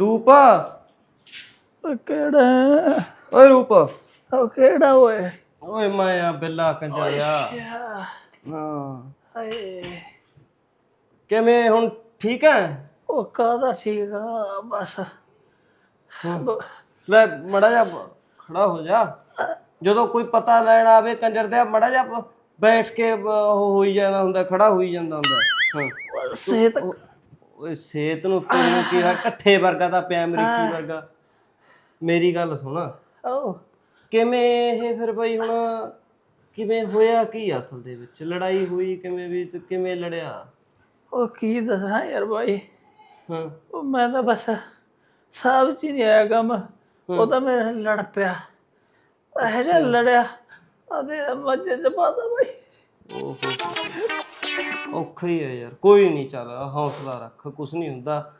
ਰੂਪ। ਉਹ ਕਿਹੜਾ? ਓਏ ਰੂਪ। ਉਹ ਕਿਹੜਾ ਓਏ? ਓਏ ਮੈਂ ਆ ਬਿੱਲਾ ਕੰਜਰਿਆ। ਯਾ, ਹਾਂ। ਹਾਏ। ਕਿਵੇਂ ਹੁਣ ਠੀਕ ਹੈ ਉਹ ਕਾਹਦਾ ਸੀਗਾ ਬਸ। ਬ- ਲੈ ਮੜਾ ਜਾ ਖੜਾ ਹੋ ਜਾ। ਜਦੋਂ ਕੋਈ ਪਤਾ ਲੈਣ ਆਵੇ ਕੰਜਰ ਦੇ ਮੜਾ ਜਾ ਬੈਠ ਕੇ ਉਹ ਹੋਈ ਜਾਂਦਾ ਹੁੰਦਾ ਖੜਾ ਹੋਈ ਜਾਂਦਾ ਹੁੰਦਾ। ਹਾਂ। ਸਿਹਤ ਓਏ ਸਿਹਤ ਨੂੰ ਤੈਨੂੰ ਕੀ ਹੈ ਠੱਠੇ ਵਰਗਾ ਤਾਂ ਪਿਆ ਅਮਰੀਕੀ ਵਰਗਾ। ਮੇਰੀ ਗੱਲ ਸੁਣ। ਉਹ ਕਿਵੇਂ ਇਹ ਫਿਰ ਬਈ ਹੁਣ ਕਿਵੇਂ ਹੋਇਆ ਕੀ ਅਸਲ ਦੇ ਵਿੱਚ? ਲੜਾਈ ਹੋਈ ਕਿਵੇਂ ਵੀ ਤੇ ਕਿਵੇਂ ਲੜਿਆ? ਉਹ ਕੀ ਦੱਸਾਂ ਯਾਰ ਬਾਈ। ਹਾਂ। ਉਹ ਮੈਂ ਤਾਂ ਬਸ ਸਾਬ ਚ ਹੀ ਨਹੀਂ ਆਇਆ ਕੰਮ। ਉਹ ਤਾਂ ਮੇਰੇ ਨਾਲ ਲੜ ਪਿਆ। ਇਹ ਜਿਹਾ ਲੜਿਆ। ਉਹਦੇ ਮੱਝੇ ਚ ਪਾਦਾ ਬਾਈ। ਓਹੋ। ਔਖਾ ਹੀ ਹੈ ਯਾਰ ਕੋਈ ਨਹੀਂ ਚੱਲ ਹੌਸਲਾ ਰੱਖ ਕੁਛ ਨਹੀਂ ਹੁੰਦਾ।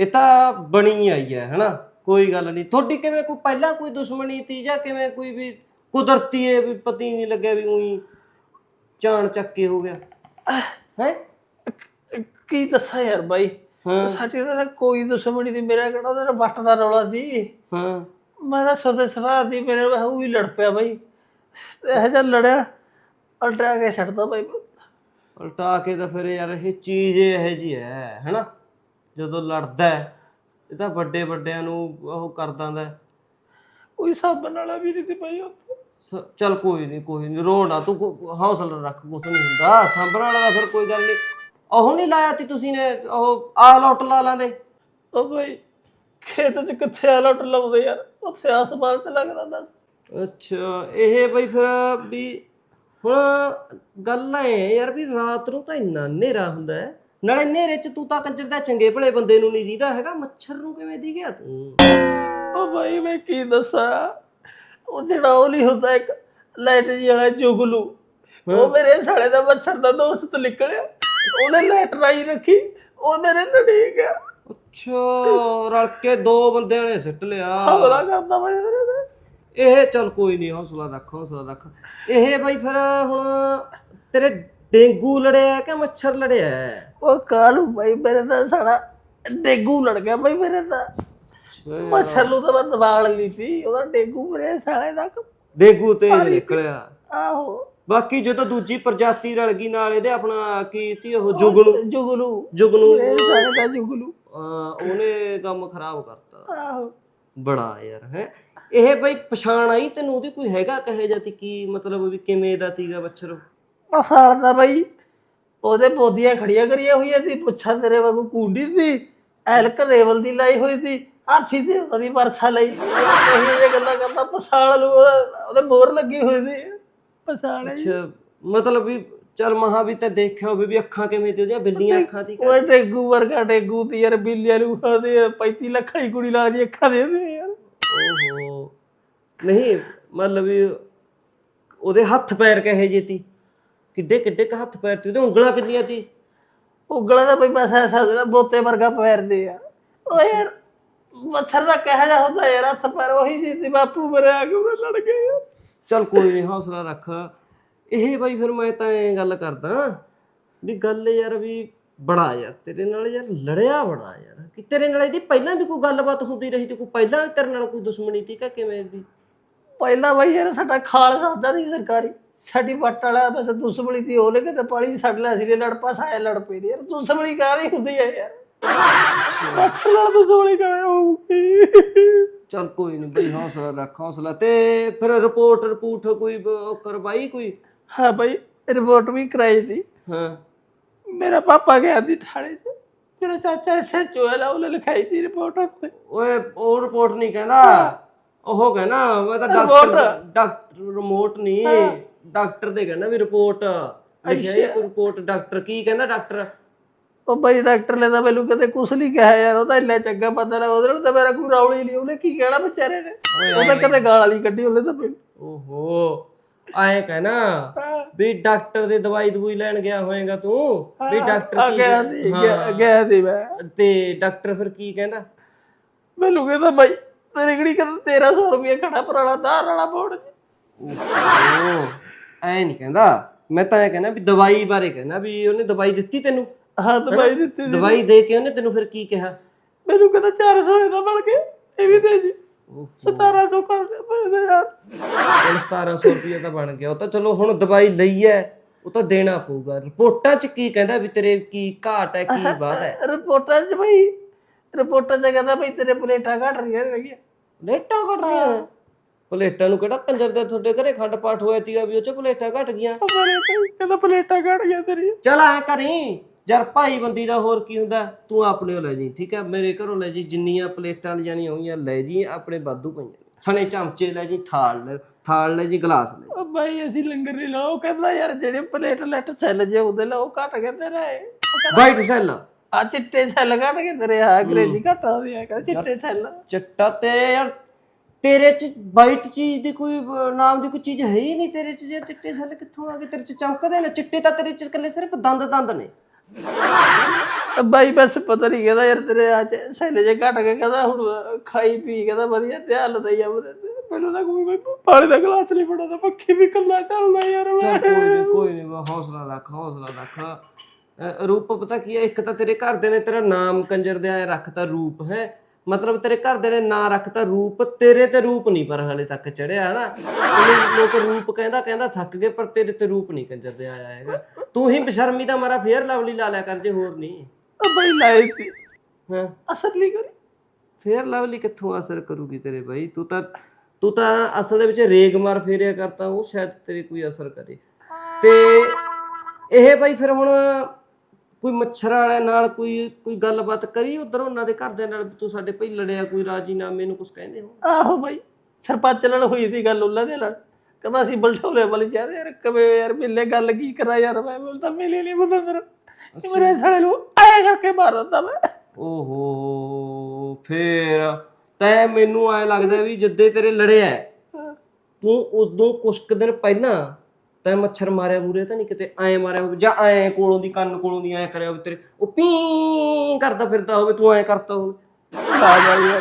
ਇਹ ਤਾਂ ਬਣੀ ਆਈ ਹੈ ਹਨਾ? ਕੋਈ ਗੱਲ ਨਹੀਂ। ਤੁਹਾਡੀ ਕਿਵੇਂ ਕੋਈ ਪਹਿਲਾਂ ਕੋਈ ਦੁਸ਼ਮਣੀ ਤੀ ਜਾਂ ਕਿਵੇਂ ਕੋਈ ਵੀ ਕੁਦਰਤੀ ਹੈ ਵੀ ਪਤੀ ਨਹੀਂ ਲੱਗਿਆ ਵੀ ਉਹੀ ਚਾਣ ਚੱਕੇ ਹੋ ਗਿਆ? ਹੈ? ਕੀ ਦੱਸਾਂ ਯਾਰ ਬਾਈ? ਹਾਂ। ਸਾਡੀ ਤਾਂ ਨਾ ਕੋਈ ਦੁਸ਼ਮਣੀ ਦੀ ਮੇਰਾ ਕਿਹੜਾ ਉਹਦੇ ਨਾਲ ਵੱਟ ਦਾ ਰੌਲਾ ਦੀ ਹਾਂ। ਮੈਂ ਤਾਂ ਸਦੇ ਸਵਾਰ ਦੀ ਮੇਰੇ ਉਹ ਹੀ ਲੜ ਪਿਆ ਬਾਈ। ਇਹ ਜਿਹਾ ਲੜਿਆ ਉਲਟਾ ਕੇ ਛੱਡਦਾ ਬਾਈ। ਉਲਟਾ ਕੇ ਤਾਂ ਫਿਰ ਯਾਰ ਇਹ ਚੀਜ਼ ਇਹ ਜੀ ਹੈ ਹਨਾ? ਜਦੋਂ ਲੜਦਾ ਹੈ, ਇਹ ਤਾਂ ਵੱਡੇ ਵੱਡਿਆਂ ਨੂੰ ਉਹ ਕਰ ਦਿੰਦਾ ਹੈ। ਕੋਈ ਸਾਬਣ ਵਾਲਾ ਵੀ ਨਹੀਂ ਉੱਥੇ। ਸ- ਚੱਲ ਕੋਈ ਨਹੀਂ ਕੋਈ ਨਹੀਂ ਰੋ ਨਾ ਤੂੰ ਕੋ- ਹੌਸਲਾ ਰੱਖ ਕੁਛ ਨਹੀਂ ਹੁੰਦਾ। ਸਾਂਭਣ ਵਾਲਾ ਦਾ ਫਿਰ ਕੋਈ ਗੱਲ ਨਹੀਂ। ਉਹ ਨਹੀਂ ਲਾਇਆ ਤੀ ਤੁਸੀਂ ਨੇ ਉਹ ਆਲ ਆਊਟ ਲਾ ਲਾਂਦੇ? ਉਹ ਬਾਈ ਖੇਤ ਚ ਕਿੱਥੇ ਆ ਲੁੱਟ ਲਾਉਂਦੇ ਯਾਰ? ਉੱਥੇ ਆਸਮਾਨ ਚ ਲੱਗਦਾ ਦੱਸ ਅੱਛਾ ਇਹ ਬਈ ਫਿਰ ਵੀ ਹੁਣ ਗੱਲ ਐ ਯਾਰ ਵੀ ਰਾਤ ਨੂੰ ਤਾਂ ਇੰਨਾ ਹਨੇਰਾ ਹੁੰਦਾ ਹੈ। ਨਾਲੇ ਹਨੇਰੇ ਚ ਤੂੰ ਤਾਂ ਕੰਜਰ ਦਾ ਚੰਗੇ ਭਲੇ ਬੰਦੇ ਨੂੰ ਨਹੀਂ ਦੀਦਾ ਹੈਗਾ ਮੱਛਰ ਨੂੰ ਕਿਵੇਂ ਦੀ ਗਿਆ ਤੂੰ? ਉਹ ਬਾਈ ਮੈਂ ਕੀ ਦੱਸਾਂ? ਉਹ ਜਿਹੜਾ ਉਹ ਨਹੀਂ ਹੁੰਦਾ ਇੱਕ ਲਾਈਟ ਜੀ ਵਾਲਾ ਜੁਗਲੂ। ਉਹ ਮੇਰੇ ਸਾਲੇ ਦਾ ਮੱਛਰ ਦਾ ਦੋਸਤ ਨਿਕਲਿਆ। ਉਹਨੇ ਲਾਈਟ ਰਾਈ ਰੱਖੀ ਉਹ ਮੇਰੇ ਨੜੀ ਗਿਆ ਅੱਛਾ ਰਲ ਕੇ ਦੋ ਬੰਦਿਆਂ ਨੇ ਸਿੱਟ ਲਿਆ। ਹਮਲਾ ਕਰਦਾ ਬਾਈ ਮੇਰੇ ਤੇ ਇਹ ਚੱਲ ਕੋਈ ਨਹੀਂ ਹੌਸਲਾ ਰੱਖ ਹੌਸਲਾ ਰੱਖ। ਇਹ ਬਈ ਫਿਰ ਹੁਣ ਤੇਰੇ ਡੇਂਗੂ ਲੜਿਆ ਕਿ ਮੱਛਰ ਲੜਿਆ? ਉਹ ਕਾਲੂ ਬਾਈ ਮੇਰੇ ਦਾ ਸਾਲਾ ਡੇਗੂ ਲੜ ਗਿਆ ਬਾਈ ਮੇਰੇ ਦਾ ਮੱਛਰ ਨੂੰ ਤਾਂ ਮੈਂ ਦਬਾਲ ਲਈ ਸੀ ਉਹਦਾ ਡੇਗੂ ਮੇਰੇ ਸਾਲੇ ਦਾ। ਡੇਂਗੂ ਤੇਜ਼ ਨਿਕਲਿਆ। ਆਹੋ। ਬਾਕੀ ਜਦੋਂ ਦੂਜੀ ਪ੍ਰਜਾਤੀ ਰਲ ਗਈ ਨਾਲ ਇਹਦੇ ਆਪਣਾ ਕੀ ਤੀ ਉਹ ਜੁਗਨੂ ਜੁਗਲੂ। ਜੁਗਨੂ ਮੇਰੇ ਸਾਲੇ ਦਾ ਜੁਗਲੂ। ਉਹਨੇ ਕੰਮ ਖਰਾਬ ਕਰਤਾ। ਆਹੋ। ਬੜਾ ਯਾਰ ਹੈ। ਇਹ ਬਈ ਪਛਾਣ ਆਈ ਤੈਨੂੰ ਉਹਦੀ? ਕੋਈ ਹੈਗਾ ਕਹੇ ਜਾਤੀ ਕੀ ਮਤਲਬ ਵੀ ਕਿਵੇਂ ਦਾ ਤੀਗਾ ਬੱਚਰ ਸਾਲ ਦਾ ਬਾਈ ਉਹਦੇ ਬੋਦੀਆਂ ਖੜੀਆਂ ਕਰੀਆਂ ਹੋਈਆਂ ਸੀ ਪੁੱਛਾਂ ਤੇਰੇ ਵਾਂਗੂ ਕੁੰਡੀ ਸੀ ਐਲਕ ਰੇਵਲ ਦੀ ਲਾਈ ਹੋਈ ਸੀ ਹਾਥੀ ਤੇ ਉਹਦੀ ਵਰਛਾ ਲਈ। ਇਹ ਜੇ ਗੱਲਾਂ ਕਰਦਾ ਪਸਾਲ ਨੂੰ ਉਹਦਾ- ਉਹਦੇ ਮੋਹਰ ਲੱਗੀ ਹੋਈ ਸੀ। ਪਸਾਲ ਅੱਛਾ ਮਤਲਬ ਵੀ ਚੱਲ ਮਹਾ ਵੀ ਤੇ ਦੇਖਿਆ ਹੋਵੇ ਵੀ ਅੱਖਾਂ ਕਿਵੇਂ ਤੇ ਉਹਦੀਆਂ ਬਿੱਲੀਆਂ ਅੱਖਾਂ ਦੀ ਉਹ ਡੇਗੂ ਵਰਗਾ ਡੇਗੂ ਤੇ ਯਾਰ ਬਿੱਲੀਆਂ ਨੂੰ ਖਾਦੇ 35 ਲੱਖਾਂ ਦੀ ਕੁੜੀ ਲਾ ਦੀ ਅੱਖਾਂ ਦੇ ਦੇ ਨਹੀਂ ਮਤਲਬ ਵੀ ਉਹਦੇ ਹੱਥ ਪੈਰ ਕਹੇ ਜੇ ਤੀ? ਕਿੱਡੇ ਕਿੱਡੇ ਕ ਹੱਥ ਪੈਰ ਤੀ? ਉਹਦੇ ਉਂਗਲਾਂ ਕਿੰਨੀਆਂ ਤੀ? ਉਗਲਾ ਦਾ ਬਈ ਐਸਾ ਹੁੰਦਾ, ਬੋਤੇ ਵਰਗਾ ਪੈਰਦੇ ਆ। ਉਹ ਯਾਰ ਮੱਛਰ ਦਾ ਕਹਿ ਜਾ ਹੁੰਦਾ ਯਾਰ ਹੱਥ ਪੈਰ ਉਹੀ ਸੀ ਤੇ ਬਾਪੂ ਮਰੇ ਆ ਕੇ ਲੜ ਗਏ ਚੱਲ ਕੋਈ ਨਹੀਂ ਹੌਸਲਾ ਰੱਖ। ਇਹ ਬਾਈ ਫਿਰ ਮੈਂ ਤਾਂ ਐਂ ਗੱਲ ਕਰਦਾ ਵੀ ਗੱਲ ਯਾਰ ਵੀ ਬੜਾ ਯਾਰ ਤੇਰੇ ਨਾਲ ਯਾਰ ਲੜਿਆ ਬੜਾ ਯਾਰ। ਕਿ ਤੇਰੇ ਨਾਲ ਇਹਦੀ ਪਹਿਲਾਂ ਵੀ ਕੋਈ ਗੱਲਬਾਤ ਹੁੰਦੀ ਰਹੀ ਤੇ ਕੋਈ ਪਹਿਲਾਂ ਤੇਰੇ ਨਾਲ ਕੋਈ ਦੁਸ਼ਮਣੀ ਤੀ ਕਿ ਕਿਵੇਂ ਵੀ? ਪਹਿਲਾਂ ਬਈ ਯਾਰ ਸਾਡਾ ਖਾਲ ਸਾਦਾ ਨਹੀਂ ਸਰਕਾਰੀ। ਸਾਡੀ ਵੱਟ ਵਾਲਾ ਬਸ ਦੁਸ਼ਮਣੀ ਦੀ ਹੋਲੇ ਕਿਤੇ ਪਾਲੀ ਛੱਡ ਲਿਆ ਸੀ ਲੜ ਪਾਸ ਆਏ ਲੜ ਪਈ ਦੀ। ਯਾਰ ਦੁਸ਼ਮਣੀ ਕਾਹਦੀ ਹੁੰਦੀ ਹੈ ਯਾਰ? ਮੱਛਰ ਨਾਲ ਦੁਸ਼ਮਣੀ ਕਾਹਦੀ ਹੋਊਗੀ? ਚੱਲ ਕੋਈ ਨਹੀਂ ਬਈ ਹੌਸਲਾ ਰੱਖ ਹੌਸਲਾ। ਤੇ ਫਿਰ ਰਿਪੋਰਟ ਰਿਪੂਟ ਕੋਈ ਬ- ਕਰਵਾਈ ਕੋਈ? ਹਾਂ ਬਈ ਰਿਪੋਰਟ ਵੀ ਕਰਾਈ ਸੀ ਹਾਂ। ਮੇਰਾ ਪਾਪਾ ਗਿਆ ਸੀ ਥਾਣੇ 'ਚ। ਮੇਰਾ ਚਾਚਾ ਐਸਐਚਓ ਹੈ ਉਹਨੇ ਲਿਖਾਈ ਸੀ ਰਿਪੋਰਟ ਉੱਤੇ। ਓਏ ਉਹ ਰਿਪੋਰਟ ਨਹੀਂ ਕਹਿੰਦਾ। ਉਹ ਕਹਿੰਦਾ ਮੈਂ ਤਾਂ ਡਾਕਟਰ ਡਾਕਟਰ ਰਿਮੋਟ ਨਹੀਂ ਡਾਕਟਰ ਦੇ ਕਹਿੰਦਾ ਵੀ ਰਿਪੋਰਟ ਲਿਖਿਆ ਇਹ ਰਿਪੋਰਟ ਡਾਕਟਰ ਕੀ ਕਹਿੰਦਾ ਡਾਕਟਰ ਉਹ ਬਈ ਡਾਕਟਰ ਨੇ ਤਾਂ ਮੈਨੂੰ ਕਦੇ ਕੁਛ ਨਹੀਂ ਕਿਹਾ ਯਾਰ ਉਹ ਤਾਂ ਇੰਨਾ ਚੰਗਾ ਬੰਦਾ ਨਾ ਉਹਦੇ ਨਾਲ ਤਾਂ ਮੇਰਾ ਕੋਈ ਰੌਲੀ ਨਹੀਂ ਉਹਨੇ ਕੀ ਕਹਿਣਾ ਵਿਚਾਰੇ ਨੇ? ਉਹ ਤਾਂ ਕਦੇ ਗਾਲ ਵਾਲੀ ਕੱਢੀ ਉਹਨੇ ਤਾਂ ਮੈਨੂੰ। ਓਹੋ। ਆਏ ਕਹਿਣਾ ਵੀ ਡਾਕਟਰ ਦੀ ਦਵਾਈ ਦਵਾਈ ਲੈਣ ਗਿਆ ਹੋਏਗਾ ਤੂੰ ਵੀ ਡਾਕਟਰ ਆ ਕੀ ਗਿਆ ਸੀ ਗਿਆ- ਹਾਂ। ਗਿਆ ਸੀ ਮੈਂ। ਤੇ ਡਾਕਟਰ ਫਿਰ ਕੀ ਕਹਿੰਦਾ? ਮੈਨੂੰ ਕਹਿੰਦਾ ਬਾਈ ਤੇਰੀ ਕਿਹੜੀ ਕਹਿੰਦਾ 1300 ਰੁਪਏ ਖੜਾ ਪੁਰਾਣਾ ਧਾਰ ਵਾਲਾ ਬੋਰਡ ਐ ਨਹੀਂ ਕਹਿੰਦਾ। ਮੈਂ ਤਾਂ ਇਹ ਕਹਿੰਦਾ ਵੀ ਦਵਾਈ ਬਾਰੇ ਕਹਿੰਦਾ ਵੀ ਉਹਨੇ ਦਵਾਈ ਦਿੱਤੀ ਤੈਨੂੰ? ਹਾਂ ਦਵਾਈ ਦਿੱਤੀ ਸੀ। ਦਵਾਈ ਦੇ ਕੇ ਉਹਨੇ ਤੈਨੂੰ ਫਿਰ ਕੀ ਕਿਹਾ? ਮੈਨੂੰ ਕਹਿੰਦਾ 400 ਦਾ ਬਣ ਕੇ ਇਹ ਵੀ ਦੇ ਜੀ। ਓਹੋ। 1700 ਕਰ ਦੇ ਪੈਸੇ ਯਾਰ। ਚਲ 1700 ਰੁਪਏ ਤਾਂ ਬਣ ਗਿਆ। ਉਹ ਤਾਂ ਚਲੋ ਹੁਣ ਦਵਾਈ ਲਈ ਹੈ ਉਹ ਤਾਂ ਦੇਣਾ ਪਊਗਾ। ਰਿਪੋਰਟਾਂ 'ਚ ਕੀ ਕਹਿੰਦਾ ਵੀ ਤੇਰੇ ਕੀ ਘਾਟ ਹੈ ਕੀ ਬਾਤ ਹੈ ਰਿਪੋਰਟਾਂ 'ਚ ਬਈ ਰਿਪੋਰਟਾਂ 'ਚ ਕਹਿੰਦਾ ਬਈ ਤੇਰੇ ਪਲੇਟਾਂ ਘਟ ਰਹੀਆਂ ਨੇ ਪਲੇਟਾਂ ਘਟ ਰਹੀਆਂ ਨੇ। ਪਲੇਟਾਂ ਨੂੰ ਕਿਹੜਾ ਕੰਜਰ ਦੇ ਤੁਹਾਡੇ ਘਰੇ ਖੰਡ ਪਾਠ ਹੋਇਆ ਤੀਗਾ ਵੀ ਉਹ 'ਚ ਪਲੇਟਾਂ ਘਟ ਗਈਆਂ? ਮੇਰੇ ਕਹਿੰਦਾ ਪਲੇਟਾਂ ਘਟ ਗਿਆ ਤੇਰੀ ਚਲ ਐ ਕਰੀ ਯਾਰ ਭਾਈ ਬੰਦੀ ਦਾ ਹੋਰ ਕੀ ਹੁੰਦਾ? ਤੂੰ ਆਪਣੇ ਲੈ ਜੀ ਠੀਕ ਹੈ? ਮੇਰੇ ਘਰੋਂ ਲੈ ਜੀ ਜਿੰਨੀਆਂ ਪਲੇਟਾਂ ਲਿਜਾਣੀਆਂ ਹੋਈਆਂ ਲੈ ਜੀ ਆਪਣੇ ਵਾਧੂ ਪਈਆਂ। ਸਣੇ ਚਮਚੇ ਲੈ ਜੀ ਥਾਲ ਲੈ ਥਾਲ ਲੈ ਜੀ ਗਲਾਸ ਲੈ ਉਹ ਬਾਈ ਅਸੀਂ ਲੰਗਰ ਨਹੀਂ ਲਾਓ ਉਹ ਕਹਿੰਦਾ ਯਾਰ ਜਿਹੜੇ ਪਲੇਟ ਲੈਟ ਸੈੱਲ ਜੇ ਉਹਦੇ ਲਾ ਉਹ ਘਟ ਗਏ ਤੇਰੇ ਵਾਈਟ ਸੈੱਲ। ਆ ਚਿੱਟੇ ਸੈੱਲ ਗਏ ਤੇਰੇ ਆ ਅੰਗਰੇਜ਼ੀ ਘਟ ਆਉਂਦੀ ਹੈ ਕਹਿੰਦਾ ਚਿੱਟੇ ਸੈੱਲ ਚਿੱਟਾ ਤੇਰੇ ਯਾਰ ਤੇਰੇ ਚ ਵਾਈਟ ਚੀਜ਼ ਦੀ ਕੋਈ ਨਾਮ ਦੀ ਕੋਈ ਚੀਜ਼ ਹੈ ਹੀ ਨਹੀਂ ਤੇਰੇ ਚ ਜੇ ਚਿੱਟੇ ਸੈੱਲ ਕਿੱਥੋਂ ਆ ਗਏ? ਤੇਰੇ ਚ ਚਮਕਦੇ ਨੇ ਚਿੱਟੇ ਤਾਂ ਤੇਰੇ ਚ ਇਕੱਲੇ ਸਿਰਫ ਦੰਦ ਦੰਦ ਨੇ। ਬਾਈ ਬਸ ਪਤਾ ਨਹੀਂ ਕਹਿੰਦਾ ਯਾਰ ਤੇਰੇ ਆ ਚ ਸੈੱਲ ਜੇ ਘਟ ਗਏ ਕਹਿੰਦਾ ਹੁਣ ਖਾਈ ਪੀ ਕਹਿੰਦਾ ਵਧੀਆ ਧਿਆਨ ਲਦਾ ਜਾ ਮੈਨੂੰ ਤਾਂ ਕੋਈ ਪਾਣੀ ਦਾ ਗਲਾਸ ਨਹੀਂ ਫੜਾਦਾ ਪੱਖੀ ਵੀ ਕੱਲਾ ਚੱਲਦਾ ਯਾਰ ਮੈਂ। ਕੋਈ ਨਹੀਂ ਕੋਈ ਨਹੀਂ ਹੌਸਲਾ ਰੱਖ ਹੌਸਲਾ ਰੱਖ। ਰੂਪ ਪਤਾ ਕੀ ਹੈ? ਇੱਕ ਤਾਂ ਤੇਰੇ ਘਰਦੇ ਨੇ ਤੇਰਾ ਨਾਮ ਕੰਜਰ ਦੇ ਐ ਰੱਖਤਾ ਰੂਪ ਹੈ? ਮਤਲਬ ਤੇਰੇ ਘਰਦੇ ਨੇ ਨਾਂ ਰੱਖਤਾ ਰੂਪ ਤੇਰੇ ਤੇ ਰੂਪ ਨਹੀਂ ਪਰ ਹਲੇ ਤੱਕ ਚੜਿਆ ਨਾ। ਲੋਕ ਰੂਪ ਕਹਿੰਦਾ ਕਹਿੰਦਾ ਥੱਕ ਗਏ ਪਰ ਤੇਰੇ ਤੇ ਰੂਪ ਨਹੀਂ ਕੰਜਰ ਦੇ ਆਇਆ ਹੈਗਾ। ਤੂੰ ਹੀ ਬਸ਼ਰਮੀ ਦਾ ਮਾਰਾ ਫੇਰ ਲਵਲੀ ਲਾ ਲਿਆ ਕਰ ਜੇ ਹੋਰ ਨਹੀਂ। ਉਹ ਬਾਈ ਲਾਈ ਤੀ ਹਾਂ? ਅਸਰ ਨਹੀਂ ਕਰੀ? ਫੇਰ ਲਵਲੀ ਕਿੱਥੋਂ ਅਸਰ ਕਰੂਗੀ ਤੇਰੇ ਬਾਈ? ਤੂੰ ਤਾਂ ਤੂੰ ਤਾਂ ਅਸਲ ਦੇ ਵਿੱਚ ਰੇਗ ਮਾਰ ਫੇਰਿਆ ਕਰਤਾ ਉਹ ਸ਼ਾਇਦ ਤੇਰੇ ਕੋਈ ਅਸਰ ਕਰੇ। ਤੇ ਇਹ ਬਾਈ ਫਿਰ ਹੁਣ ਕੋਈ ਮੱਛਰ ਵਾਲਿਆਂ ਨਾਲ ਕੋਈ ਕੋਈ ਗੱਲਬਾਤ ਕਰੀ ਉਧਰ ਉਹਨਾਂ ਦੇ ਘਰਦਿਆਂ ਨਾਲ ਵੀ ਤੂੰ ਸਾਡੇ ਭਈ ਲੜਿਆ ਕੋਈ ਰਾਜੀਨਾਮੇ ਨੂੰ ਕੁਝ ਕਹਿੰਦੇ ਹੋ? ਆਹੋ ਬਾਈ ਸਰਪੰਚ ਨਾਲ ਹੋਈ ਸੀ ਗੱਲ ਉਹਨਾਂ ਦੇ ਨਾਲ। ਕਹਿੰਦਾ ਅਸੀਂ ਬਲਠੋਲੇ ਵਾਲੀ ਚਾਹ ਯਾਰ ਕਵੇ ਯਾਰ ਮਿਲੇ ਗੱਲ ਕੀ ਕਰਾਂ ਯਾਰ ਮੈਂ ਬੋਲਦਾ ਮਿਲੇ ਨਹੀਂ ਮੇਰਾ ਇਹ ਮੇਰੇ ਸਾਲੇ ਨੂੰ ਆਇਆ ਕਰਕੇ ਮਾਰ ਦਿੰਦਾ ਮੈਂ। ਓਹੋ ਫੇਰ ਤੈ ਮੈਨੂੰ ਐ ਲੱਗਦਾ ਵੀ ਜਿੱਦੇ ਤੇਰੇ ਲੜਿਆ ਤੂੰ ਉਦੋਂ ਕੁਛ ਕੁ ਦਿਨ ਪਹਿਲਾਂ ਤੈ ਮੱਛਰ ਮਾਰਿਆ ਮੂਰੇ ਤਾਂ ਨਹੀਂ ਕਿਤੇ ਐ ਮਾਰਿਆ ਹੋਵੇ ਜਾਂ ਐ ਕੋਲੋਂ ਦੀ ਕੰਨ ਕੋਲੋਂ ਦੀ ਐ ਕਰਿਆ ਹੋਵੇ ਤੇਰੇ। ਉਹ ਪੀ ਕਰਦਾ ਫਿਰਦਾ ਹੋਵੇ ਤੂੰ ਐ ਕਰਤਾ ਹੋਵੇ। ਆ ਜਾ ਯਾਰ।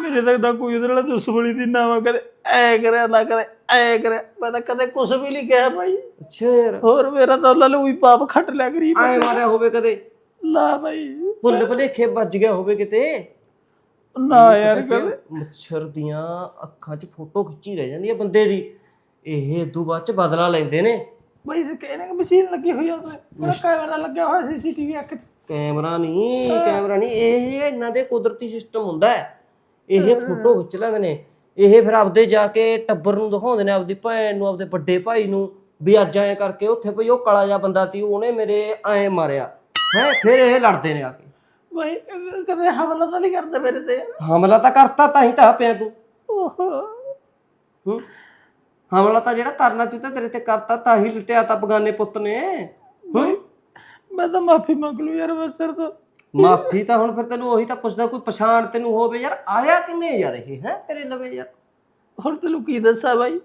ਮੇਰੇ ਤੱਕ ਤਾਂ ਕੋਈ ਉਹਦੇ ਨਾਲ ਦੁਸ਼ਮਣੀ ਦੀ ਨਾ ਮੈਂ ਕਦੇ ਐ ਕਰਿਆ ਨਾ ਕਦੇ ਐ ਕਰਿਆ। ਮੈਂ ਤਾਂ ਕਦੇ ਕੁਝ ਵੀ ਨਹੀਂ ਕਿਹਾ ਭਾਈ। ਅੱਛਾ ਯਾਰ। ਹੋਰ ਮੇਰਾ ਤਾਂ ਨੂੰ ਵੀ ਪਾਪ ਖੱਟ ਲਿਆ ਗਰੀਬ ਐ ਮਾਰਿਆ ਹੋਵੇ ਕਦੇ। ਲਾ ਭਾਈ। ਭੁੱਲ ਭੁਲੇਖੇ ਵੱਜ ਗਿਆ ਹੋਵੇ ਕਿਤੇ। ਨਾ ਯਾਰ ਕਦੇ? ਮੱਛਰ ਦੀਆਂ ਅੱਖਾਂ 'ਚ ਫੋਟੋ ਖਿੱਚੀ ਰਹਿ ਜਾਂਦੀ ਹੈ ਬੰਦੇ ਦੀ। ਇਹ ਇਦੋਂ ਬਾਅਦ 'ਚ ਬਦਲਾ ਲੈਂਦੇ ਨੇ। ਭਾਈ ਇਸ ਕਹਿੰਦੇ ਕਿ ਮਸ਼ੀਨ ਲੱਗੀ ਹੋਈ ਆ ਉਹਦੇ ਮੇਰਾ ਕੈਮਰਾ ਲੱਗਿਆ ਹੋਇਆ ਸੀਸੀਟੀਵੀ ਅੱਖ 'ਚ। ਕੈਮਰਾ ਨਹੀਂ ਕੈਮਰਾ ਨਹੀਂ ਇਹ ਇਹਨਾਂ ਦੇ ਕੁਦਰਤੀ ਸਿਸਟਮ ਹੁੰਦਾ ਹੈ। ਇਹ ਫੋਟੋ ਖਿੱਚ ਲੈਂਦੇ ਨੇ। ਇਹ ਫਿਰ ਆਪਦੇ ਜਾ ਕੇ ਟੱਬਰ ਨੂੰ ਦਿਖਾਉਂਦੇ ਨੇ ਆਪਦੀ ਭੈਣ ਨੂੰ ਆਪਦੇ ਵੱਡੇ ਭਾਈ ਨੂੰ ਵੀ ਅੱਜ ਐਂ ਕਰਕੇ ਉੱਥੇ ਭਈ ਉਹ ਕਾਲਾ ਜਿਹਾ ਬੰਦਾ ਸੀ ਉਹਨੇ ਮੇਰੇ ਐਂ ਮਾਰਿਆ। ਹੈ ਫਿਰ ਇਹ ਲੜਦੇ ਨੇ ਆ ਕੇ। ਭਾਈ ਕਦੇ ਹਮਲਾ ਤਾਂ ਨਹੀਂ ਕਰਦੇ ਮੇਰੇ ਤੇ। ਹਮਲਾ ਤਾਂ ਕਰਤਾ ਤਾਂ ਹੀ ਤਾਂ ਪਿਆ ਤੂੰ। ਓਹੋ। ਹੂੰ। ਹਮਲਾ ਤਾਂ ਜਿਹੜਾ ਕਰਨਾ ਸੀ ਤਾਂ ਤੇਰੇ ਤੇ ਕਰਤਾ ਤਾਂ ਹੀ ਲੁੱਟਿਆ ਤਾਂ ਬਗਾਨੇ ਪੁੱਤ ਨੇ। ਹੂੰ? ਮੈਂ ਤਾਂ ਮਾਫੀ ਮੰਗ ਲੂ ਯਾਰ ਬਸ ਸਰ ਤੋਂ। ਮਾਫੀ ਤਾਂ ਹੁਣ ਫਿਰ ਤੈਨੂੰ ਉਹੀ ਤਾਂ ਪੁੱਛਦਾ ਕੋਈ ਪਛਾਣ ਤੈਨੂੰ ਹੋਵੇ ਯਾਰ ਆਇਆ ਕਿੰਨੇ ਯਾਰ ਇਹ ਹੈ? ਤੇਰੇ ਲਵੇ ਯਾਰ। ਹੁਣ ਤੈਨੂੰ ਕੀ ਦੱਸਾਂ ਬਾਈ?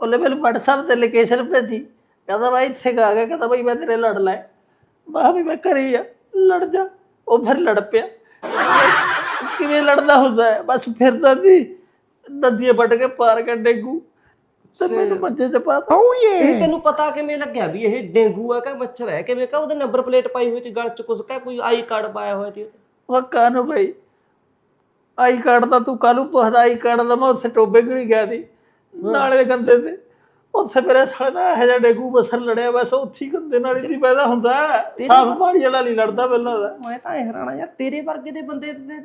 ਉਹਨੇ ਮੈਨੂੰ WhatsApp ਤੇ ਲੋਕੇਸ਼ਨ ਭੇਜੀ। ਕਹਿੰਦਾ ਬਾਈ ਇੱਥੇ ਆ ਗਿਆ ਕਹਿੰਦਾ ਬਾਈ ਮੈਂ ਤੇਰੇ ਲੜ ਲੈ ਮੈਂ ਵੀ ਮੈਂ ਘਰੇ ਆ ਲੜ ਜਾ। ਉਹ ਫਿਰ ਲੜ ਪਿਆ। ਕਿਵੇਂ ਲੜਦਾ ਹੁੰਦਾ ਹੈ? ਬਸ ਫਿਰਦਾ ਸੀ। ਨਦੀਆਂ ਵੱਟ ਕੇ ਪਾਰ ਕਰ ਡੇਗੂ। ਤੇ ਮੈਨੂੰ ਮੰਜੇ ਤੇ ਪਾ ਤਾ ਇਹ ਤੈਨੂੰ ਪਤਾ ਕਿਵੇਂ ਲੱਗਿਆ ਵੀ ਇਹ ਡੇਂਗੂ ਹੈ ਕਿ ਮੱਛਰ ਹੈ ਕਿਵੇਂ ਕਾ ਉਹਦੇ ਨੰਬਰ ਪਲੇਟ ਪਾਈ ਹੋਈ ਸੀ ਗਲ ਚ ਕੁਛ ਕਾ ਕੋਈ ਆਈ ਕਾਰਡ ਪਾਇਆ ਹੋਇਆ ਸੀ ਉਹ ਕਾਨੂੰ ਭਾਈ ਆਈ ਕਾਰਡ ਦਾ ਤੂੰ ਕਾਲੂ ਪੁੱਛਦਾ ਆਈ ਕਾਰਡ ਦਾ ਮੈਂ ਉੱਥੇ ਟੋਬੇ ਗੜੀ ਗਿਆ ਸੀ ਨਾਲੇ ਦੇ ਗੰਦੇ ਤੇ। ਉੱਥੇ ਮੇਰੇ ਸਾਲੇ ਦਾ ਇਹ ਜਿਹਾ ਡੇਗੂ ਬਸਰ ਲੜਿਆ ਬਸ ਉੱਥੇ ਹੀ ਗੰਦੇ ਨਾਲੀ ਦੀ ਪੈਦਾ ਹੁੰਦਾ ਹੈ। ਸਾਫ਼ ਪਾਣੀ ਵਾਲਾ ਨਹੀਂ ਲੜਦਾ ਪਹਿਲਾਂ ਦਾ ਮੈਂ ਤਾਂ ਹੈਰਾਨਾ ਯਾਰ ਤੇਰੇ ਵਰਗੇ ਦੇ ਬੰਦੇ ਦੇ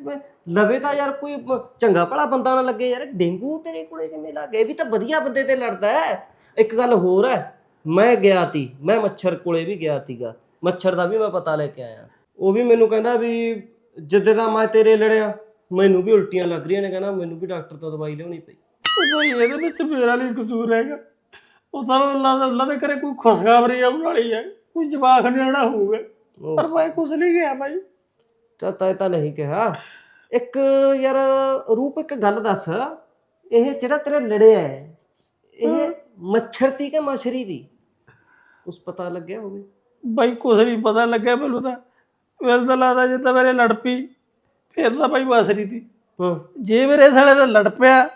ਲਵੇ ਤਾਂ ਯਾਰ ਕੋਈ ਬ- ਚੰਗਾ ਭਲਾ ਬੰਦਾ ਨਾ ਲੱਗੇ ਯਾਰ ਡੇਂਗੂ ਤੇਰੇ ਕੋਲੇ ਕਿਵੇਂ ਲੱਗ ਗਿਆ ਇਹ ਵੀ ਤਾਂ ਵਧੀਆ ਬੰਦੇ ਤੇ ਲੜਦਾ ਹੈ। ਇੱਕ ਗੱਲ ਹੋਰ ਹੈ ਮੈਂ ਗਿਆ ਤੀ ਮੈਂ ਮੱਛਰ ਕੋਲੇ ਵੀ ਗਿਆ ਤੀਗਾ। ਮੱਛਰ ਦਾ ਵੀ ਮੈਂ ਪਤਾ ਲੈ ਕੇ ਆਇਆ। ਉਹ ਵੀ ਮੈਨੂੰ ਕਹਿੰਦਾ ਵੀ ਜਿੱਦੇ ਦਾ ਮੈਂ ਤੇਰੇ ਲੜਿਆ ਮੈਨੂੰ ਵੀ ਉਲਟੀਆਂ ਲੱਗ ਰਹੀਆਂ ਨੇ ਕਹਿੰਦਾ ਮੈਨੂੰ ਵੀ ਡਾਕਟਰ ਤੋਂ ਦਵਾਈ ਲਿਆਉਣੀ ਪਈ। ਉਹ ਭਾਈ ਇਹਦੇ ਵਿੱਚ ਮੇਰਾ ਨਹੀਂ ਕਸੂਰ ਹੈਗਾ। ਉਹ ਤਾਂ ਅੱਲਾ ਦਾ ਅੱਲਾ ਦੇ ਕਰੇ ਕੋਈ ਖੁਸ਼ਖਬਰੀ ਆਉਣ ਵਾਲੀ ਹੈ ਕੋਈ ਜਵਾਖ ਨਿਆਣਾ ਹੋਊਗਾ। ਪਰ ਮੈਂ ਕੁਛ ਨਹੀਂ ਗਿਆ ਭਾਈ। ਤਾਂ ਤਾਂ ਤਾਂ ਨਹੀਂ ਕਿਹਾ। ਇੱਕ ਯਾਰ ਰੂਪ ਇੱਕ ਗੱਲ ਦੱਸ। ਇਹ ਜਿਹੜਾ ਤੇਰੇ ਲੜਿਆ ਹੈ ਇਹ ਮੱਛਰ ਤੀ ਕਿ ਮਛਰੀ ਦੀ? ਉਸ ਪਤਾ ਲੱਗਿਆ ਹੋਵੇ? ਭਾਈ ਕੁਛ ਨਹੀਂ ਪਤਾ ਲੱਗਿਆ ਮੈਨੂੰ ਤਾਂ। ਮੈਨੂੰ ਤਾਂ ਲੱਗਦਾ ਜੇ ਤਾਂ ਮੇਰੇ ਲੜ ਪਈ ਫਿਰ ਤਾਂ ਭਾਈ ਬਾਸਰੀ ਦੀ ਹਾਂ। ਜੇ ਮੇਰੇ ਸਾਲੇ ਦਾ ਲੜ ਪਿਆ